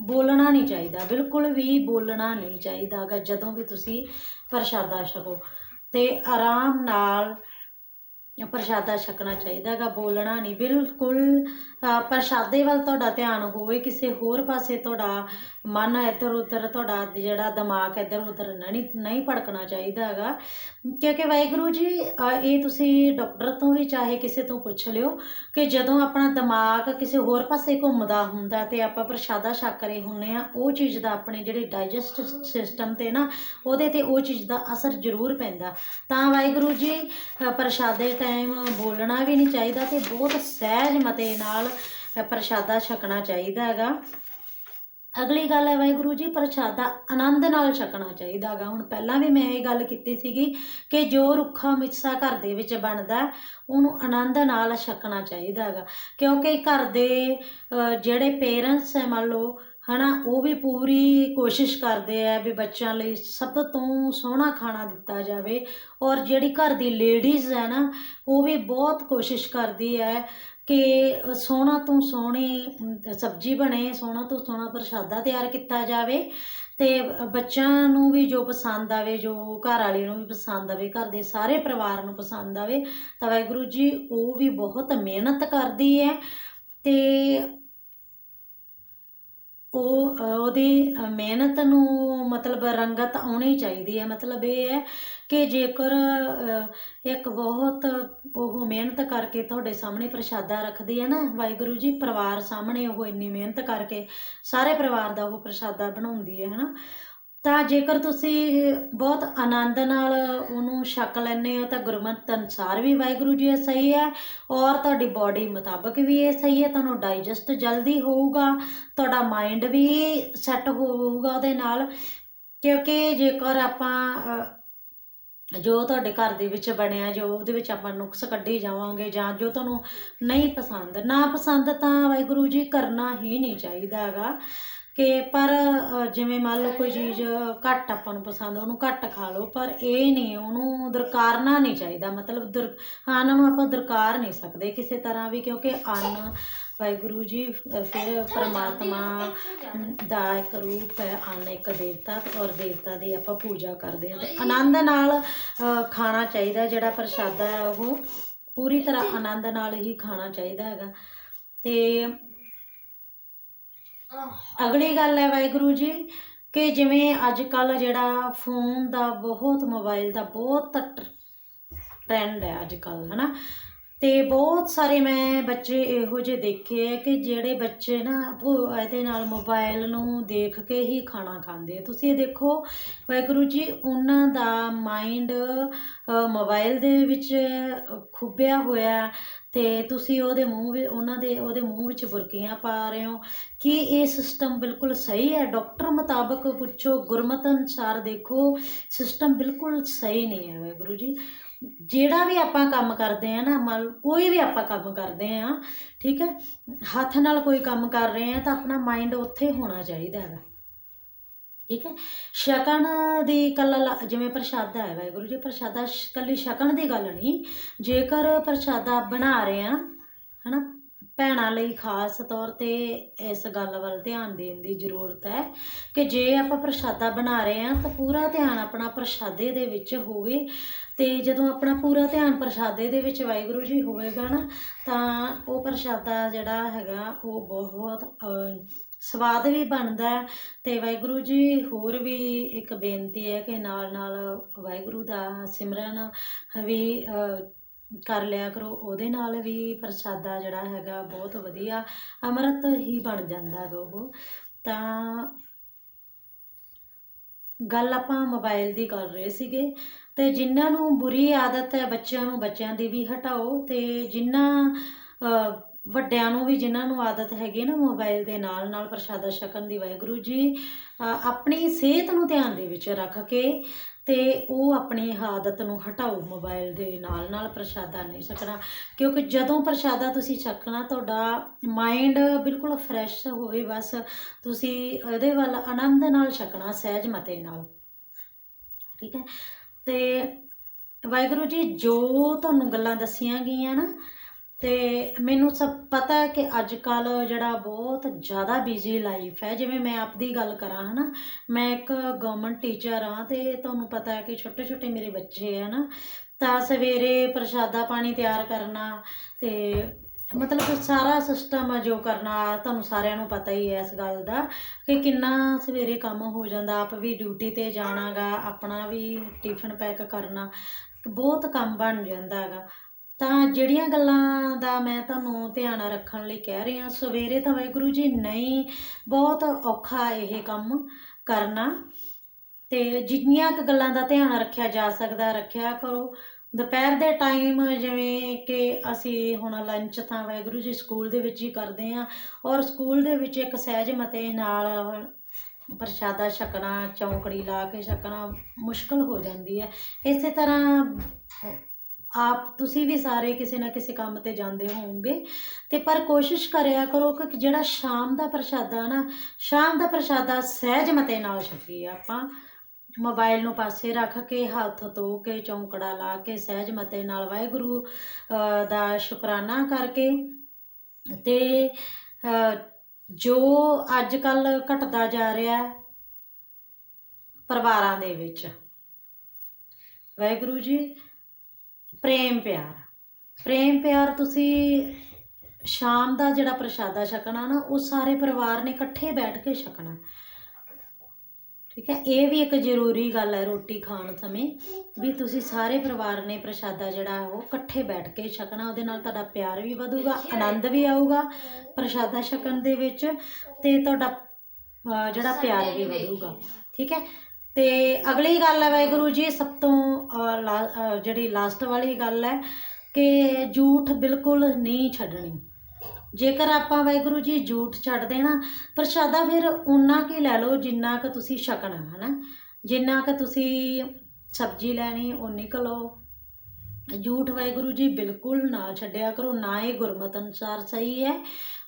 ਬੋਲਣਾ ਨਹੀਂ ਚਾਹੀਦਾ, ਬਿਲਕੁਲ ਵੀ ਬੋਲਣਾ ਨਹੀਂ ਚਾਹੀਦਾਗਾ ਜਦੋਂ ਵੀ ਤੁਸੀਂ ਪ੍ਰਸ਼ਾਦਾ ਛਕੋ। ਤੇ ਆਰਾਮ ਨਾਲ ਪ੍ਰਸ਼ਾਦਾ ਛਕਣਾ ਚਾਹੀਦਾਗਾ, ਬੋਲਣਾ ਨਹੀਂ, ਬਿਲਕੁਲ ਪ੍ਰਸ਼ਾਦੇ ਵੱਲ ਤੁਹਾਡਾ ਧਿਆਨ ਹੋਵੇ, ਕਿਸੇ ਹੋਰ ਪਾਸੇ ਤੁਹਾਡਾ ਮਨ ਇੱਧਰ ਉੱਧਰ ਤੁਹਾਡਾ ਜਿਹੜਾ ਦਿਮਾਗ ਇੱਧਰ ਉੱਧਰ ਨਹੀਂ ਨਹੀਂ ਭੜਕਣਾ ਚਾਹੀਦਾ ਹੈਗਾ। ਕਿਉਂਕਿ ਵਾਹਿਗੁਰੂ ਜੀ ਇਹ ਤੁਸੀਂ ਡਾਕਟਰ ਤੋਂ ਵੀ ਚਾਹੇ ਕਿਸੇ ਤੋਂ ਪੁੱਛ ਲਿਓ ਕਿ ਜਦੋਂ ਆਪਣਾ ਦਿਮਾਗ ਕਿਸੇ ਹੋਰ ਪਾਸੇ ਘੁੰਮਦਾ ਹੁੰਦਾ ਤੇ ਆਪਾਂ ਪ੍ਰਸ਼ਾਦਾ ਛਕ ਰਹੇ ਹੁੰਨੇ ਆ ਉਹ ਚੀਜ਼ ਦਾ ਆਪਣੇ ਜਿਹੜੇ ਡਾਈਜੈਸਟ ਸਿਸਟਮ ਤੇ ਨਾ, ਉਹਦੇ ਤੇ ਉਹ ਚੀਜ਼ ਦਾ ਅਸਰ ਜ਼ਰੂਰ ਪੈਂਦਾ। ਤਾਂ ਵਾਹਿਗੁਰੂ ਜੀ ਪ੍ਰਸ਼ਾਦੇ ਟਾਈਮ ਬੋਲਣਾ ਵੀ ਨਹੀਂ ਚਾਹੀਦਾ ਤੇ ਬਹੁਤ ਸਹਿਜ ਮਤੇ ਨਾਲ ਪ੍ਰਸ਼ਾਦਾ ਛਕਣਾ ਚਾਹੀਦਾ ਹੈਗਾ। ਅਗਲੀ ਗੱਲ ਹੈ ਵਾਹਿਗੁਰੂ ਜੀ ਪ੍ਰਸ਼ਾਦਾ ਆਨੰਦ ਨਾਲ ਛਕਣਾ ਚਾਹੀਦਾ ਹੈਗਾ। ਹੁਣ ਪਹਿਲਾਂ ਵੀ ਮੈਂ ਇਹ ਗੱਲ ਕੀਤੀ ਸੀਗੀ ਕਿ ਜੋ ਰੁੱਖਾ ਮਿੱਸਾ ਘਰ ਦੇ ਵਿੱਚ ਬਣਦਾ ਉਹਨੂੰ ਆਨੰਦ ਨਾਲ ਛਕਣਾ ਚਾਹੀਦਾ ਹੈਗਾ। ਕਿਉਂਕਿ ਘਰ ਦੇ ਜਿਹੜੇ ਪੇਰੈਂਟਸ ਹੈ ਮੰਨ ਲਓ, ਹਨਾ, ਉਹ ਵੀ ਪੂਰੀ ਕੋਸ਼ਿਸ਼ ਕਰਦੇ ਆ ਵੀ ਬੱਚਿਆਂ ਲਈ ਸਭ ਤੋਂ ਸੋਹਣਾ ਖਾਣਾ ਦਿੱਤਾ ਜਾਵੇ। ਔਰ ਜਿਹੜੀ ਘਰ ਦੀ ਲੇਡੀਜ਼ ਹੈ ਨਾ, ਉਹ ਵੀ ਬਹੁਤ ਕੋਸ਼ਿਸ਼ ਕਰਦੀ ਹੈ ਕਿ ਸੋਹਣਾ ਤੋਂ ਸੋਹਣੀ ਸਬਜ਼ੀ ਬਣੇ, ਸੋਹਣਾ ਤੋਂ ਸੋਹਣਾ ਪ੍ਰਸ਼ਾਦਾ ਤਿਆਰ ਕੀਤਾ ਜਾਵੇ ਤੇ ਬੱਚਿਆਂ ਨੂੰ ਵੀ ਜੋ ਪਸੰਦ ਆਵੇ, ਜੋ ਘਰ ਵਾਲੇ ਨੂੰ ਵੀ ਪਸੰਦ ਆਵੇ, ਘਰ ਦੇ ਸਾਰੇ ਪਰਿਵਾਰ ਨੂੰ ਪਸੰਦ ਆਵੇ ਤਾਂ ਵਾਹਿਗੁਰੂ ਜੀ ਉਹ ਵੀ ਬਹੁਤ ਮਿਹਨਤ ਕਰਦੀ ਹੈ ਤੇ ਉਹ ਉਹਦੀ ਮਿਹਨਤ ਨੂੰ ਮਤਲਬ ਰੰਗਤ ਆਉਣੀ ਚਾਹੀਦੀ ਹੈ। ਮਤਲਬ ਇਹ ਹੈ ਕਿ ਜੇਕਰ ਇੱਕ ਬਹੁਤ ਉਹ ਮਿਹਨਤ ਕਰਕੇ ਤੁਹਾਡੇ ਸਾਹਮਣੇ ਪ੍ਰਸ਼ਾਦਾ ਰੱਖਦੀ ਹੈ ਨਾ, ਵਾਹਿਗੁਰੂ ਜੀ, ਪਰਿਵਾਰ ਸਾਹਮਣੇ ਉਹ ਇੰਨੀ ਮਿਹਨਤ ਕਰਕੇ ਸਾਰੇ ਪਰਿਵਾਰ ਦਾ ਉਹ ਪ੍ਰਸ਼ਾਦਾ ਬਣਾਉਂਦੀ ਹੈ, ਹਨਾ? ਤਾਂ ਜੇਕਰ ਤੁਸੀਂ ਬਹੁਤ ਆਨੰਦ ਨਾਲ ਉਹਨੂੰ ਛਕ ਲੈਂਦੇ ਹੋ, ਤਾਂ ਗੁਰਮਤਿ ਅਨੁਸਾਰ ਵੀ ਵਾਹਿਗੁਰੂ ਜੀ ਇਹ ਸਹੀ ਹੈ ਔਰ ਤੁਹਾਡੀ ਬਾਡੀ ਮੁਤਾਬਕ ਵੀ ਇਹ ਸਹੀ ਹੈ, ਤੁਹਾਨੂੰ ਡਾਈਜੈਸਟ ਜਲਦੀ ਹੋਊਗਾ, ਤੁਹਾਡਾ ਮਾਈਂਡ ਵੀ ਸੈੱਟ ਹੋਊਗਾ ਉਹਦੇ ਨਾਲ। ਕਿਉਂਕਿ ਜੇਕਰ ਆਪਾਂ ਜੋ ਤੁਹਾਡੇ ਘਰ ਦੇ ਵਿੱਚ ਬਣਿਆ, ਜੋ ਉਹਦੇ ਵਿੱਚ ਆਪਾਂ ਨੁਕਸ ਕੱਢੀ ਜਾਵਾਂਗੇ ਜਾਂ ਜੋ ਤੁਹਾਨੂੰ ਨਹੀਂ ਪਸੰਦ, ਨਾ ਪਸੰਦ ਤਾਂ ਵਾਹਿਗੁਰੂ ਜੀ ਕਰਨਾ ਹੀ ਨਹੀਂ ਚਾਹੀਦਾ ਹੈਗਾ। ਕਿ ਪਰ ਜਿਵੇਂ ਮੰਨ ਲਓ ਕੋਈ ਚੀਜ਼ ਘੱਟ ਆਪਾਂ ਨੂੰ ਪਸੰਦ ਉਹਨੂੰ ਘੱਟ ਖਾ ਲਓ, ਪਰ ਇਹ ਨਹੀਂ, ਉਹਨੂੰ ਦਰਕਾਰਨਾ ਨਹੀਂ ਚਾਹੀਦਾ। ਮਤਲਬ ਦਰ ਅੰਨ ਨੂੰ ਆਪਾਂ ਦਰਕਾਰ ਨਹੀਂ ਸਕਦੇ ਕਿਸੇ ਤਰ੍ਹਾਂ ਵੀ, ਕਿਉਂਕਿ ਅੰਨ, ਵਾਹਿਗੁਰੂ ਜੀ ਫਿਰ ਪਰਮਾਤਮਾ ਦਾ ਇੱਕ ਰੂਪ ਹੈ, ਅੰਨ ਇੱਕ ਦੇਵਤਾ, ਔਰ ਦੇਵਤਾ ਦੀ ਆਪਾਂ ਪੂਜਾ ਕਰਦੇ ਹਾਂ। ਤੇ ਆਨੰਦ ਨਾਲ ਖਾਣਾ ਚਾਹੀਦਾ, ਜਿਹੜਾ ਪ੍ਰਸ਼ਾਦਾ ਹੈ, ਉਹ ਪੂਰੀ ਤਰ੍ਹਾਂ ਆਨੰਦ ਨਾਲ ਹੀ ਖਾਣਾ ਚਾਹੀਦਾ ਹੈਗਾ। ਤੇ ਅਗਲੀ ਗੱਲ ਹੈ ਵਾਹਿਗੁਰੂ ਜੀ, ਕਿ ਜਿਵੇਂ ਅੱਜ ਕੱਲ ਜਿਹੜਾ ਫੋਨ ਦਾ ਬਹੁਤ ਮੋਬਾਈਲ ਦਾ ਬਹੁਤ ਟ੍ਰੈਂਡ ਹੈ ਅੱਜ ਕੱਲ ਹਨਾ? ਤੇ ਬਹੁਤ ਸਾਰੇ ਮੈਂ ਬੱਚੇ ਇਹੋ ਜਿਹੇ ਦੇਖੇ ਆ ਕਿ ਜਿਹੜੇ ਬੱਚੇ ਨਾ ਉਹ ਇਹਦੇ ਨਾਲ ਮੋਬਾਈਲ ਨੂੰ ਦੇਖ ਕੇ ਹੀ ਖਾਣਾ ਖਾਂਦੇ ਆ। ਤੁਸੀਂ ਇਹ ਦੇਖੋ, ਵਾਹਿਗੁਰੂ ਜੀ, ਉਹਨਾਂ ਦਾ ਮਾਈਂਡ ਮੋਬਾਈਲ ਦੇ ਵਿੱਚ ਖੁੱਬਿਆ ਹੋਇਆ ਤੇ ਤੁਸੀਂ ਉਹਦੇ ਮੂੰਹ ਵਿੱਚ ਉਹਨਾਂ ਦੇ ਉਹਦੇ ਮੂੰਹ ਵਿੱਚ ਬੁਰਕੀਆਂ ਪਾ ਰਹੇ ਹੋ ਕਿ ਇਹ ਸਿਸਟਮ ਬਿਲਕੁਲ ਸਹੀ ਹੈ। ਡਾਕਟਰ ਮੁਤਾਬਕ ਪੁੱਛੋ, ਗੁਰਮਤ ਅਨੁਸਾਰ ਦੇਖੋ ਸਿਸਟਮ ਬਿਲਕੁਲ ਸਹੀ ਨਹੀਂ ਹੈ ਵਾਹਿਗੁਰੂ ਜੀ। ਜਿਹੜਾ ਵੀ ਆਪਾਂ ਕੰਮ ਕਰਦੇ ਆ ਨਾ, ਮਨ ਕੋਈ ਵੀ ਆਪਾਂ ਕੰਮ ਕਰਦੇ ਆ ਠੀਕ ਹੈ, ਹੱਥ ਨਾਲ ਕੋਈ ਕੰਮ ਕਰ ਰਹੇ ਆ ਤਾਂ ਆਪਣਾ ਮਾਈਂਡ ਉੱਥੇ ਹੋਣਾ ਚਾਹੀਦਾ ਹੈਗਾ। ਠੀਕ ਹੈ ਸ਼ਕਨ ਦੀ ਕੱਲਾ ਜਿਵੇਂ ਪ੍ਰਸ਼ਾਦਾ ਹੈ, ਵਾਹਿਗੁਰੂ ਜੀ, ਪ੍ਰਸ਼ਾਦਾ ਸ਼- ਕੱਲੀ ਸ਼ਕਨ ਦੀ ਗੱਲ ਨਹੀਂ, ਜੇਕਰ ਪ੍ਰਸ਼ਾਦਾ ਬਣਾ ਰਹੇ ਆ ਹਨਾ ਭੈਣਾਂ ਲਈ ਖਾਸ ਤੌਰ ਤੇ ਇਸ ਗੱਲ ਵੱਲ ਧਿਆਨ ਦੇਣ ਦੀ ਜ਼ਰੂਰਤ ਹੈ ਕਿ ਜੇ ਆਪਾਂ ਪ੍ਰਸ਼ਾਦਾ ਬਣਾ ਰਹੇ ਹਾਂ ਤਾਂ ਪੂਰਾ ਧਿਆਨ ਆਪਣਾ ਪ੍ਰਸ਼ਾਦੇ ਦੇ ਵਿੱਚ ਹੋਵੇ ਤੇ ਜਦੋਂ ਆਪਣਾ ਪੂਰਾ ਧਿਆਨ ਪ੍ਰਸ਼ਾਦੇ ਦੇ ਵਿੱਚ ਵਾਹਿਗੁਰੂ ਜੀ ਹੋਵੇਗਾ ਨਾ, ਤਾਂ ਉਹ ਪ੍ਰਸ਼ਾਦਾ ਜਿਹੜਾ ਹੈਗਾ ਉਹ ਬਹੁਤ ਸਵਾਦ ਵੀ ਬਣਦਾ ਹੈ ਤੇ ਵਾਹਿਗੁਰੂ ਜੀ ਹੋਰ ਵੀ ਇੱਕ ਬੇਨਤੀ ਹੈ ਕਿ ਨਾਲ ਨਾਲ ਵਾਹਿਗੁਰੂ ਦਾ ਸਿਮਰਨ ਵੀ ਕਰ ਲਿਆ ਕਰੋ। ਉਹਦੇ ਨਾਲ ਵੀ ਪ੍ਰਸ਼ਾਦਾ ਜਿਹੜਾ ਹੈਗਾ ਬਹੁਤ ਵਧੀਆ ਅੰਮ੍ਰਿਤ ਹੀ ਬਣ ਜਾਂਦਾ ਗਾ ਉਹ। ਤਾਂ ਗੱਲ ਆਪਾਂ ਮੋਬਾਈਲ ਦੀ ਕਰ ਰਹੇ ਸੀਗੇ। ਤੇ ਜਿਨ੍ਹਾਂ ਨੂੰ ਬੁਰੀ ਆਦਤ ਹੈ ਬੱਚਿਆਂ ਨੂੰ, ਬੱਚਿਆਂ ਦੀ ਵੀ ਹਟਾਓ। ਤੇ ਜਿਨ੍ਹਾਂ ਵੱਡਿਆਂ ਨੂੰ ਵੀ ਜਿਨ੍ਹਾਂ ਨੂੰ ਆਦਤ ਹੈਗੀ ਨਾ ਮੋਬਾਈਲ ਦੇ ਨਾਲ ਨਾਲ ਪ੍ਰਸ਼ਾਦਾ ਛਕਣ ਦੀ ਵਾਹਿਗੁਰੂ ਜੀ ਆਪਣੀ ਸਿਹਤ ਨੂੰ ਧਿਆਨ ਦੇ ਵਿੱਚ ਰੱਖ ਕੇ ਤੇ ਉਹ ਆਪਣੀ ਆਦਤ ਨੂੰ ਹਟਾਓ ਮੋਬਾਈਲ ਦੇ ਨਾਲ ਨਾਲ ਪ੍ਰਸ਼ਾਦਾ ਨਹੀਂ ਛਕਣਾ। ਕਿਉਂਕਿ ਜਦੋਂ ਪ੍ਰਸ਼ਾਦਾ ਤੁਸੀਂ ਛਕਣਾ, ਤੁਹਾਡਾ ਮਾਈਂਡ ਬਿਲਕੁਲ ਫਰੈਸ਼ ਹੋਵੇ, ਬਸ ਤੁਸੀਂ ਇਹਦੇ ਵੱਲ ਆਨੰਦ ਨਾਲ ਛਕਣਾ, ਸਹਿਜ ਮਤੇ ਨਾਲ। ਠੀਕ ਹੈ? ਤੇ ਵਾਹਿਗੁਰੂ ਜੀ, ਜੋ ਤੁਹਾਨੂੰ ਗੱਲਾਂ ਦੱਸੀਆਂ ਗਈਆਂ ਨਾ ਤੇ ਮੈਨੂੰ ਸਭ ਪਤਾ ਹੈ ਕਿ ਅੱਜ ਕੱਲ ਜਿਹੜਾ ਬਹੁਤ ਜ਼ਿਆਦਾ ਬਿਜ਼ੀ ਲਾਈਫ ਹੈ। ਜਿਵੇਂ ਮੈਂ ਆਪਦੀ ਗੱਲ ਕਰਾਂ, ਹਨਾ, ਮੈਂ ਇੱਕ ਗਵਰਨਮੈਂਟ ਟੀਚਰ ਹਾਂ ਤੇ ਤੁਹਾਨੂੰ ਪਤਾ ਹੈ ਕਿ ਛੋਟੇ ਛੋਟੇ ਮੇਰੇ ਬੱਚੇ ਹੈ ਨਾ ਤਾਂ ਸਵੇਰੇ ਪ੍ਰਸ਼ਾਦਾ ਪਾਣੀ ਤਿਆਰ ਕਰਨਾ ਤੇ ਮਤਲਬ ਸਾਰਾ ਸਿਸਟਮ ਜੋ ਕਰਨਾ, ਤੁਹਾਨੂੰ ਸਾਰਿਆਂ ਨੂੰ ਪਤਾ ਹੀ ਹੈ ਇਸ ਗੱਲ ਦਾ ਕਿ ਕਿੰਨਾ ਸਵੇਰੇ ਕੰਮ ਹੋ ਜਾਂਦਾ। ਆਪ ਵੀ ਡਿਊਟੀ ਤੇ ਜਾਣਾਗਾ ਆਪਣਾ ਵੀ ਟਿਫਨ ਪੈਕ ਕਰਨਾ, ਬਹੁਤ ਕੰਮ ਬਣ ਜਾਂਦਾ ਹੈਗਾ। ਤਾਂ ਜਿਹੜੀਆਂ ਗੱਲਾਂ ਦਾ ਮੈਂ ਤੁਹਾਨੂੰ ਧਿਆਨ ਰੱਖਣ ਲਈ ਕਹਿ ਰਹੀ ਹਾਂ, ਸਵੇਰੇ ਤਾਂ ਵਾਹਿਗੁਰੂ ਜੀ ਨਹੀਂ, ਬਹੁਤ ਔਖਾ ਇਹ ਕੰਮ ਕਰਨਾ। ਤੇ ਜਿੰਨੀਆਂ ਕੁ ਗੱਲਾਂ ਦਾ ਧਿਆਨ ਰੱਖਿਆ ਜਾ ਸਕਦਾ, ਰੱਖਿਆ ਕਰੋ। ਦੁਪਹਿਰ ਦੇ ਟਾਈਮ ਜਿਵੇਂ ਕਿ ਅਸੀਂ ਹੁਣ ਲੰਚ ਤਾਂ ਵਾਹਿਗੁਰੂ ਜੀ ਸਕੂਲ ਦੇ ਵਿੱਚ ਹੀ ਕਰਦੇ ਹਾਂ ਔਰ ਸਕੂਲ ਦੇ ਵਿੱਚ ਇੱਕ ਸਹਿਜ ਮਤੇ ਨਾਲ ਪ੍ਰਸ਼ਾਦਾ ਛਕਣਾ, ਚੌਂਕੜੀ ਲਾ ਕੇ ਛਕਣਾ ਮੁਸ਼ਕਲ ਹੋ ਜਾਂਦੀ ਹੈ। ਇਸੇ ਤਰ੍ਹਾਂ ਆਪ ਤੁਸੀਂ ਵੀ ਸਾਰੇ ਕਿਸੇ ਨਾ ਕਿਸੇ ਕੰਮ ਤੇ ਜਾਂਦੇ ਹੋਵੋਗੇ। ਤੇ ਪਰ ਕੋਸ਼ਿਸ਼ ਕਰਿਆ ਕਰੋ ਕਿ ਜਿਹੜਾ ਸ਼ਾਮ ਦਾ ਪ੍ਰਸ਼ਾਦਾ ਨਾ, ਸ਼ਾਮ ਦਾ ਪ੍ਰਸ਼ਾਦਾ ਸਹਿਜ ਮਤੇ ਨਾਲ ਛਕੀਏ ਆਪਾਂ। ਮੋਬਾਈਲ ਨੂੰ ਪਾਸੇ ਰੱਖ ਕੇ, ਹੱਥ ਧੋ ਕੇ, ਚੌਂਕੜਾ ਲਾ ਕੇ, ਸਹਿਜ ਮਤੇ ਨਾਲ ਵਾਹਿਗੁਰੂ ਦਾ ਸ਼ੁਕਰਾਨਾ ਕਰਕੇ। ਤੇ ਜੋ ਅੱਜ ਕੱਲ ਘਟਦਾ ਜਾ ਰਿਹਾ ਪਰਿਵਾਰਾਂ ਦੇ ਵਿੱਚ। ਵਾਹਿਗੁਰੂ ਜੀ ਪ੍ਰੇਮ ਪਿਆਰ। ਪ੍ਰੇਮ ਪਿਆਰ ਤੁਸੀਂ ਸ਼ਾਮ ਦਾ ਜਿਹੜਾ ਪ੍ਰਸ਼ਾਦਾ ਛਕਣਾ ਨਾ, ਉਹ ਸਾਰੇ ਪਰਿਵਾਰ ਨੇ ਇਕੱਠੇ ਬੈਠ ਕੇ ਛਕਣਾ। ਠੀਕ ਹੈ, ਇਹ ਵੀ ਇੱਕ ਜ਼ਰੂਰੀ ਗੱਲ ਹੈ ਰੋਟੀ ਖਾਣ ਸਮੇਂ, ਵੀ ਤੁਸੀਂ ਸਾਰੇ ਪਰਿਵਾਰ ਨੇ ਪ੍ਰਸ਼ਾਦਾ ਜਿਹੜਾ ਉਹ ਇਕੱਠੇ ਬੈਠ ਕੇ ਛਕਣਾ, ਉਹਦੇ ਨਾਲ ਤੁਹਾਡਾ ਪਿਆਰ ਵੀ ਵਧੂਗਾ, ਆਨੰਦ ਵੀ ਆਊਗਾ ਪ੍ਰਸ਼ਾਦਾ ਛਕਣ ਦੇ ਵਿੱਚ ਤੇ ਤੁਹਾਡਾ ਜਿਹੜਾ ਪਿਆਰ ਵੀ ਵਧੂਗਾ। ਠੀਕ ਹੈ ਤੇ ਅਗਲੀ ਗੱਲ ਹੈ ਵਾਹਿਗੁਰੂ ਜੀ, ਸਭ ਤੋਂ ਲਾ- ਜਿਹੜੀ ਲਾਸਟ ਵਾਲੀ ਗੱਲ ਹੈ ਕਿ ਝੂਠ ਬਿਲਕੁਲ ਨਹੀਂ ਛੱਡਣੀ। ਜੇਕਰ ਆਪਾਂ ਵਾਹਿਗੁਰੂ ਜੀ ਝੂਠ ਛੱਡ ਦੇਣਾ ਪ੍ਰਸ਼ਾਦਾ ਫਿਰ ਉਨਾ ਕੀ ਲੈ ਲਓ ਜਿੰਨਾ ਕੁ ਤੁਸੀਂ ਛਕਣਾ, ਹਨਾ? ਜਿੰਨਾ ਕੁ ਤੁਸੀਂ ਸਬਜ਼ੀ ਲੈਣੀ ਉਨੀ ਕੁ ਲਓ। ਝੂਠ ਵਾਹਿਗੁਰੂ ਜੀ ਬਿਲਕੁਲ ਨਾ ਛੱਡਿਆ ਕਰੋ, ਨਾ ਇਹ ਗੁਰਮਤ ਅਨੁਸਾਰ ਸਹੀ ਹੈ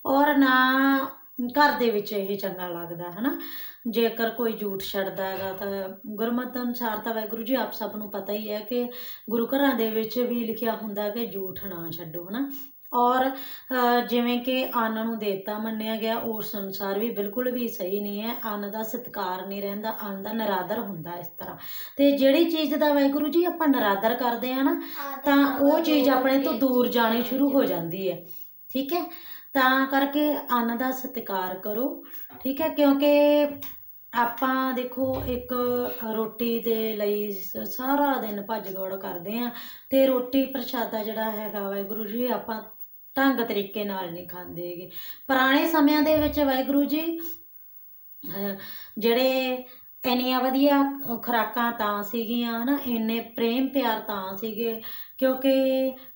ਔਰ ਨਾ ਘਰ ਦੇ ਵਿੱਚ ਇਹ ਚੰਗਾ ਲੱਗਦਾ ਹਨਾ? ਜੇਕਰ ਕੋਈ ਝੂਠ ਛੱਡਦਾ ਹੈਗਾ ਤਾਂ ਗੁਰਮਤਿ ਅਨੁਸਾਰ ਤਾਂ ਵਾਹਿਗੁਰੂ ਜੀ ਆਪ ਸਭ ਨੂੰ ਪਤਾ ਹੀ ਹੈ ਕਿ ਗੁਰੂ ਘਰਾਂ ਦੇ ਵਿੱਚ ਵੀ ਲਿਖਿਆ ਹੁੰਦਾ ਕਿ ਝੂਠ ਨਾ ਛੱਡੋ ਹਨਾ? ਔਰ ਅ, ਜਿਵੇਂ ਕਿ ਅੰਨ ਨੂੰ ਦੇਵਤਾ ਮੰਨਿਆ ਗਿਆ ਉਸ ਅਨੁਸਾਰ ਵੀ ਬਿਲਕੁਲ ਵੀ ਸਹੀ ਨਹੀਂ ਹੈ। ਅੰਨ ਦਾ ਸਤਿਕਾਰ ਨਹੀਂ ਰਹਿੰਦਾ ਅੰਨ ਦਾ ਨਰਾਦਰ ਹੁੰਦਾ ਇਸ ਤਰ੍ਹਾਂ। ਤੇ ਜਿਹੜੀ ਚੀਜ਼ ਦਾ ਵਾਹਿਗੁਰੂ ਜੀ ਆਪਾਂ ਨਰਾਦਰ ਕਰਦੇ ਆ ਨਾ ਤਾਂ ਉਹ ਚੀਜ਼ ਆਪਣੇ ਤੋਂ ਦੂਰ ਜਾਣੀ ਸ਼ੁਰੂ ਹੋ ਜਾਂਦੀ ਹੈ। ਠੀਕ ਹੈ? ਤਾਂ ਕਰਕੇ ਅੰਨ ਦਾ ਸਤਿਕਾਰ ਕਰੋ, ਠੀਕ ਹੈ? ਕਿਉਂਕਿ ਆਪਾਂ ਦੇਖੋ, ਇੱਕ ਰੋਟੀ ਦੇ ਲਈ ਸਾਰਾ ਦਿਨ ਭੱਜ ਦੌੜ ਕਰਦੇ ਆ ਤੇ ਰੋਟੀ ਪ੍ਰਸ਼ਾਦਾ ਜਿਹੜਾ ਹੈਗਾ ਵਾਹਿਗੁਰੂ ਜੀ, ਆਪਾਂ ਢੰਗ ਤਰੀਕੇ ਨਾਲ ਨਹੀਂ ਖਾਂਦੇ ਹੈਗੇ। ਪੁਰਾਣੇ ਸਮਿਆਂ ਦੇ ਵਿੱਚ ਵਾਹਿਗੁਰੂ ਜੀ ਜਿਹੜੇ ਇੰਨੀਆਂ ਵਧੀਆ ਖੁਰਾਕਾਂ ਤਾਂ ਸੀਗੀਆਂ ਨਾ ਇੰਨੇ ਪ੍ਰੇਮ ਪਿਆਰ ਤਾਂ ਸੀਗੇ, ਕਿਉਂਕਿ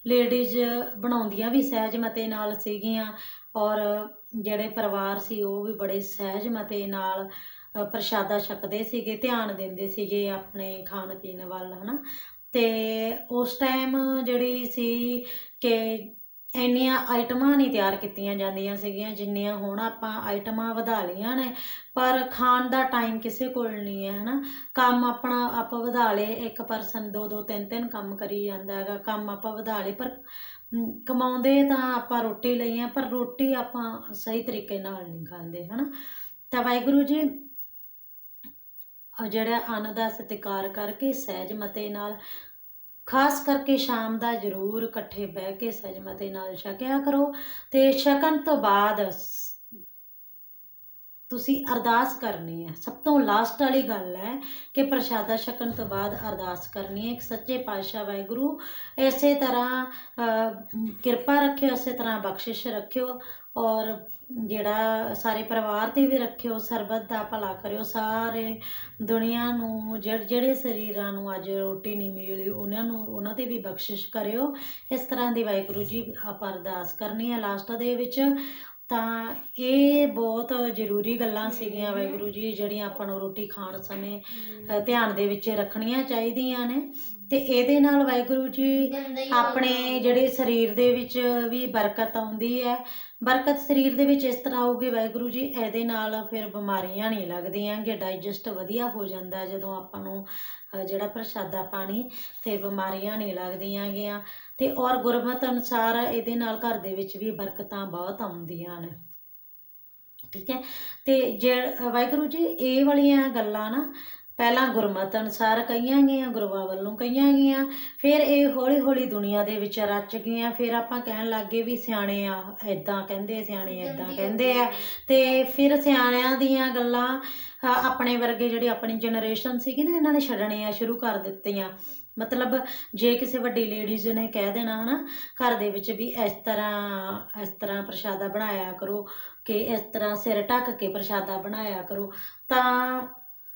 ਲੇਡੀਜ਼ ਬਣਾਉਂਦੀਆਂ ਵੀ ਸਹਿਜ ਮਤੇ ਨਾਲ ਸੀਗੀਆਂ ਔਰ ਜਿਹੜੇ ਪਰਿਵਾਰ ਸੀ ਉਹ ਵੀ ਬੜੇ ਸਹਿਜ ਮਤੇ ਨਾਲ ਪ੍ਰਸ਼ਾਦਾ ਛਕਦੇ ਸੀਗੇ, ਧਿਆਨ ਦਿੰਦੇ ਸੀਗੇ ਆਪਣੇ ਖਾਣ ਪੀਣ ਵੱਲ, ਹਨਾ? ਤੇ ਉਸ ਟਾਈਮ ਜਿਹੜੀ ਸੀ ਕਿ ਇੰਨੀਆਂ ਆਈਟਮਾਂ ਨਹੀਂ ਤਿਆਰ ਕੀਤੀਆਂ ਜਾਂਦੀਆਂ ਸੀਗੀਆਂ, ਜਿੰਨੀਆਂ ਹੁਣ ਆਪਾਂ ਆਈਟਮਾਂ ਵਧਾ ਲਈਆਂ ਨੇ। ਪਰ ਖਾਣ ਦਾ ਟਾਈਮ ਕਿਸੇ ਕੋਲ ਨਹੀਂ ਹੈ, ਹਨਾ? ਕੰਮ ਆਪਣਾ, ਆਪਾਂ ਵਧਾ ਲਏ, ਇੱਕ ਪਰਸਨ ਦੋ ਦੋ, ਤਿੰਨ ਤਿੰਨ ਕੰਮ ਕਰੀ ਜਾਂਦਾ ਹੈਗਾ, ਕੰਮ ਆਪਾਂ ਵਧਾ ਲਏ, ਪਰ ਕਮਾਉਂਦੇ ਤਾਂ ਆਪਾਂ ਰੋਟੀ ਲਈ ਆ, ਪਰ ਰੋਟੀ ਆਪਾਂ ਸਹੀ ਤਰੀਕੇ ਨਾਲ ਨਹੀਂ ਖਾਂਦੇ, ਹਨਾ? ਤਾਂ ਵਾਹਿਗੁਰੂ ਜੀ ਜਿਹੜਾ ਅੰਨ ਦਾ ਸਤਿਕਾਰ ਕਰਕੇ ਸਹਿਜ ਮਤੇ ਨਾਲ ਖਾਸ ਕਰਕੇ ਸ਼ਾਮ ਦਾ ਜ਼ਰੂਰ ਇਕੱਠੇ ਬਹਿ ਕੇ ਸਹਿਜ ਨਾਲ ਛਕਿਆ ਕਰੋ ਤੇ ਛਕਣ ਤੋਂ ਬਾਅਦ ਤੁਸੀਂ ਅਰਦਾਸ ਕਰਨੀ ਹੈ। ਸਭ ਤੋਂ ਲਾਸਟ ਵਾਲੀ ਗੱਲ ਹੈ ਕਿ ਪ੍ਰਸ਼ਾਦਾ ਛਕਣ ਤੋਂ ਬਾਅਦ ਅਰਦਾਸ ਕਰਨੀ ਹੈ। ਕਿ ਸੱਚੇ ਪਾਤਸ਼ਾਹ ਵਾਹਿਗੁਰੂ ਇਸੇ ਤਰ੍ਹਾਂ ਅ, ਕਿਰਪਾ ਰੱਖਿਓ ਇਸੇ ਤਰ੍ਹਾਂ ਬਖਸ਼ਿਸ਼ ਰੱਖਿਓ। ਔਰ ਜਿਹੜਾ ਸਾਰੇ ਪਰਿਵਾਰ ਤੇ ਵੀ ਰੱਖਿਓ, ਸਰਬਤ ਦਾ ਭਲਾ ਕਰਿਓ, ਸਾਰੇ ਦੁਨੀਆ ਨੂੰ ਜਿਹ- ਜਿਹੜੇ ਸਰੀਰਾਂ ਨੂੰ ਅੱਜ ਰੋਟੀ ਨਹੀਂ ਮਿਲੀ, ਉਹਨਾਂ ਨੂੰ, ਉਹਨਾਂ ਤੇ ਵੀ ਬਖਸ਼ਿਸ਼ ਕਰਿਓ। ਇਸ ਤਰ੍ਹਾਂ ਦੀ ਵਾਹਿਗੁਰੂ ਜੀ ਆਪਾਂ ਅਰਦਾਸ ਕਰਨੀ ਹੈ ਲਾਸਟ ਦੇ ਵਿੱਚ। ਤਾਂ ਇਹ ਬਹੁਤ ਜ਼ਰੂਰੀ ਗੱਲਾਂ ਸੀਗੀਆਂ ਵਾਹਿਗੁਰੂ ਜੀ, ਜਿਹੜੀਆਂ ਆਪਾਂ ਨੂੰ ਰੋਟੀ ਖਾਣ ਸਮੇਂ ਧਿਆਨ ਦੇ ਵਿੱਚ ਰੱਖਣੀਆਂ ਚਾਹੀਦੀਆਂ ਨੇ। ਤੇ ਇਹਦੇ ਨਾਲ ਵਾਹਿਗੁਰੂ ਜੀ ਆਪਣੇ ਜਿਹੜੇ ਸਰੀਰ ਦੇ ਵਿੱਚ ਵੀ ਬਰਕਤ ਆਉਂਦੀ ਹੈ। ਬਰਕਤ ਸਰੀਰ ਦੇ ਵਿੱਚ ਇਸ ਤਰ੍ਹਾਂ ਆਊਗੀ ਵਾਹਿਗੁਰੂ ਜੀ ਇਹਦੇ ਨਾਲ ਫਿਰ ਬਿਮਾਰੀਆਂ ਨਹੀਂ ਲੱਗਦੀਆਂ ਕਿ ਡਾਈਜੈਸਟ ਵਧੀਆ ਹੋ ਜਾਂਦਾ ਜਦੋਂ ਆਪਾਂ ਨੂੰ ਜਿਹੜਾ ਪ੍ਰਸ਼ਾਦਾ ਪਾਣੀ ਤੇ ਬਿਮਾਰੀਆਂ ਨਹੀਂ ਲੱਗਦੀਆਂ ਗੀਆਂ। ਤੇ ਔਰ ਗੁਰਮਤ ਅਨੁਸਾਰ ਇਹਦੇ ਨਾਲ ਘਰ ਦੇ ਵਿੱਚ ਵੀ ਬਰਕਤਾਂ ਬਹੁਤ ਆਉਂਦੀਆਂ ਨੇ। ਠੀਕ ਹੈ। ਤੇ ਜੇ ਵਾਹਿਗੁਰੂ ਜੀ ਇਹ ਵਾਲੀਆਂ ਗੱਲਾਂ ਨਾ ਪਹਿਲਾਂ ਗੁਰਮਤ ਅਨੁਸਾਰ ਕਹੀਆਂ ਗਈਆਂ ਗੁਰੂਆਂ ਵੱਲੋਂ ਕਹੀਆਂ ਗਈਆਂ। ਫਿਰ ਇਹ ਹੌਲੀ ਹੌਲੀ ਦੁਨੀਆ ਦੇ ਵਿੱਚ ਰਚ ਗਈਆਂ। ਫਿਰ ਆਪਾਂ ਕਹਿਣ ਲੱਗੇ ਵੀ ਸਿਆਣੇ ਆ ਐਦਾਂ ਕਹਿੰਦੇ ਸਿਆਣੇ ਐਦਾਂ ਕਹਿੰਦੇ ਆ। ਤੇ ਫਿਰ ਸਿਆਣਿਆਂ ਦੀਆਂ ਗੱਲਾਂ ਆਪਣੇ ਵਰਗੇ ਜਿਹੜੀ ਆਪਣੀ ਜਨਰੇਸ਼ਨ ਸੀਗੀ ਨਾ ਇਹਨਾਂ ਨੇ ਛੱਡਣੀਆਂ ਸ਼ੁਰੂ ਕਰ ਦਿੱਤੀਆਂ। ਮਤਲਬ ਜੇ ਕਿਸੇ ਵੱਡੀ ਲੇਡੀਜ਼ ਨੇ ਕਹਿ ਦੇਣਾ ਹਨਾ ਘਰ ਦੇ ਵਿੱਚ ਵੀ ਇਸ ਤਰ੍ਹਾਂ ਇਸ ਤਰ੍ਹਾਂ ਪ੍ਰਸ਼ਾਦਾ ਬਣਾਇਆ ਕਰੋ ਕਿ ਇਸ ਤਰ੍ਹਾਂ ਸਿਰ ਢੱਕ ਕੇ ਪ੍ਰਸ਼ਾਦਾ ਬਣਾਇਆ ਕਰੋ ਤਾਂ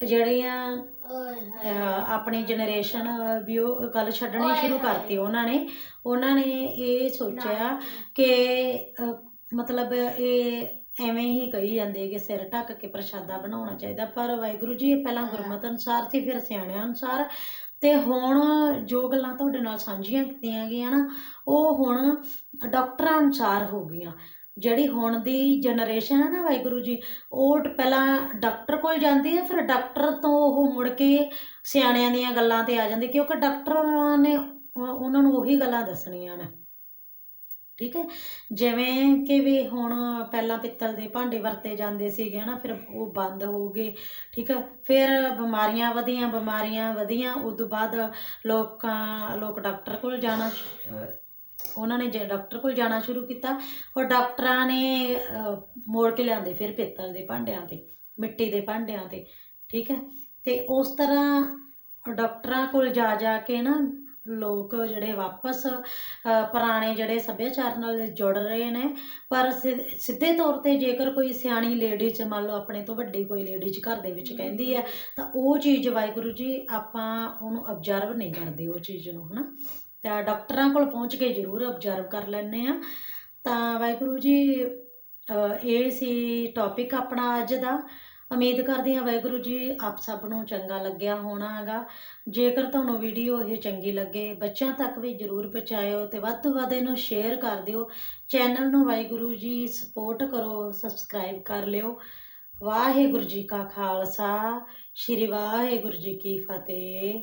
ਜਿਹੜੀਆਂ ਅਹ, ਆਪਣੀ ਜਨਰੇਸ਼ਨ ਵੀ ਉਹ ਗੱਲ ਛੱਡਣੀ ਸ਼ੁਰੂ ਕਰਤੀ ਉਹਨਾਂ ਨੇ। ਉਹਨਾਂ ਨੇ ਇਹ ਸੋਚਿਆ ਕਿ ਅਹ, ਮਤਲਬ ਇਹ ਐਵੇਂ ਹੀ ਕਹੀ ਜਾਂਦੇ ਕਿ ਸਿਰ ਢੱਕ ਕੇ ਪ੍ਰਸ਼ਾਦਾ ਬਣਾਉਣਾ ਚਾਹੀਦਾ। ਪਰ ਵਾਹਿਗੁਰੂ ਜੀ ਇਹ ਪਹਿਲਾਂ ਗੁਰਮਤ ਅਨੁਸਾਰ ਸੀ ਫਿਰ ਸਿਆਣਿਆਂ ਅਨੁਸਾਰ। ਤੇ ਹੁਣ ਜੋ ਗੱਲਾਂ ਤੁਹਾਡੇ ਨਾਲ ਸਾਂਝੀਆਂ ਕੀਤੀਆਂ ਗਈਆਂ ਨਾ ਉਹ ਹੁਣ ਡਾਕਟਰਾਂ ਅਨੁਸਾਰ ਹੋ ਗਈਆਂ। ਜਿਹੜੀ ਹੁਣ ਦੀ ਜਨਰੇਸ਼ਨ ਹੈ ਨਾ ਵਾਹਿਗੁਰੂ ਜੀ, ਉਹ ਪਹਿਲਾਂ ਡਾਕਟਰ ਕੋਲ ਜਾਂਦੀ ਹੈ ਫਿਰ ਡਾਕਟਰ ਤੋਂ ਉਹ ਮੁੜ ਕੇ ਸਿਆਣਿਆਂ ਦੀਆਂ ਗੱਲਾਂ ਤੇ ਆ ਜਾਂਦੇ, ਕਿਉਂਕਿ ਡਾਕਟਰਾਂ ਨੇ ਉਹਨਾਂ ਨੂੰ ਉਹੀ ਗੱਲਾਂ ਦੱਸਣੀਆਂ ਨੇ। ਠੀਕ ਹੈ? ਜਿਵੇਂ ਕਿ ਵੀ ਹੁਣ ਪਹਿਲਾਂ ਪਿੱਤਲ ਦੇ ਭਾਂਡੇ ਵਰਤੇ ਜਾਂਦੇ ਸੀਗੇ ਨਾ ਫਿਰ ਉਹ ਬੰਦ ਹੋ ਗਏ, ਠੀਕ ਹੈ? ਫਿਰ ਬਿਮਾਰੀਆਂ ਵਧੀਆਂ ਬਿਮਾਰੀਆਂ ਵਧੀਆਂ ਉਸ ਤੋਂ ਬਾਅਦ ਲੋਕਾਂ, ਲੋਕ ਡਾਕਟਰ ਕੋਲ ਜਾਣਾ ਉਹਨਾਂ ਨੇ ਜੇ ਡਾਕਟਰ ਕੋਲ ਜਾਣਾ ਸ਼ੁਰੂ ਕੀਤਾ ਔਰ ਡਾਕਟਰਾਂ ਨੇ ਮੋੜ ਕੇ ਲਿਆਂਦੇ ਫਿਰ ਪਿੱਤਲ ਦੇ ਭਾਂਡਿਆਂ ਤੇ, ਮਿੱਟੀ ਦੇ ਭਾਂਡਿਆਂ ਤੇ, ਠੀਕ ਹੈ? ਤੇ ਉਸ ਤਰ੍ਹਾਂ ਡਾਕਟਰਾਂ ਕੋਲ ਜਾ ਜਾ ਕੇ ਨਾ ਲੋਕ ਜਿਹੜੇ ਵਾਪਸ ਪੁਰਾਣੇ ਜਿਹੜੇ ਸੱਭਿਆਚਾਰ ਨਾਲ ਜੁੜ ਰਹੇ ਨੇ, ਪਰ ਸਿ- ਸਿੱਧੇ ਤੌਰ ਤੇ ਜੇਕਰ ਕੋਈ ਸਿਆਣੀ ਲੇਡੀਜ਼ ਮੰਨ ਲਓ ਆਪਣੇ ਤੋਂ ਵੱਡੀ ਕੋਈ ਲੇਡੀਜ਼ ਘਰ ਦੇ ਵਿੱਚ ਕਹਿੰਦੀ ਹੈ, ਤਾਂ ਉਹ ਚੀਜ਼ ਵਾਹਿਗੁਰੂ ਜੀ ਆਪਾਂ ਉਹਨੂੰ ਅਬਜ਼ਰਵ ਨਹੀਂ ਕਰਦੇ ਉਹ ਚੀਜ਼ ਨੂੰ, ਹਨਾ? ਤਾਂ ਡਾਕਟਰਾਂ ਕੋਲ ਪਹੁੰਚ ਕੇ ਜ਼ਰੂਰ ਅਬਜ਼ਰਵ ਕਰ ਲੈਂਦੇ ਆ ਤਾਂ ਵਾਹਿਗੁਰੂ ਜੀ ਇਹ ਸੀ ਟੌਪਿਕ ਆਪਣਾ ਅੱਜ ਦਾ। ਉਮੀਦ ਕਰਦੀ ਹਾਂ ਵਾਹਿਗੁਰੂ ਜੀ, ਆਪ ਸਭ ਨੂੰ ਚੰਗਾ ਲੱਗਿਆ ਹੋਣਾ ਹੈਗਾ ਜੇਕਰ ਤੁਹਾਨੂੰ ਵੀਡੀਓ ਇਹ ਚੰਗੀ ਲੱਗੇ, ਬੱਚਿਆਂ ਤੱਕ ਵੀ ਜ਼ਰੂਰ ਪਹੁੰਚਾਇਓ ਤੇ ਵੱਧ ਤੋਂ ਵੱਧ ਇਹਨੂੰ ਸ਼ੇਅਰ ਕਰ ਦਿਓ। ਚੈਨਲ ਨੂੰ ਵਾਹਿਗੁਰੂ ਜੀ ਸਪੋਰਟ ਕਰੋ ਸਬਸਕ੍ਰਾਈਬ ਕਰ ਲਿਓ। ਵਾਹਿਗੁਰੂ ਜੀ ਕਾ ਖਾਲਸਾ, ਸ਼੍ਰੀ ਵਾਹਿਗੁਰੂ ਜੀ ਕੀ ਫਤਿਹ।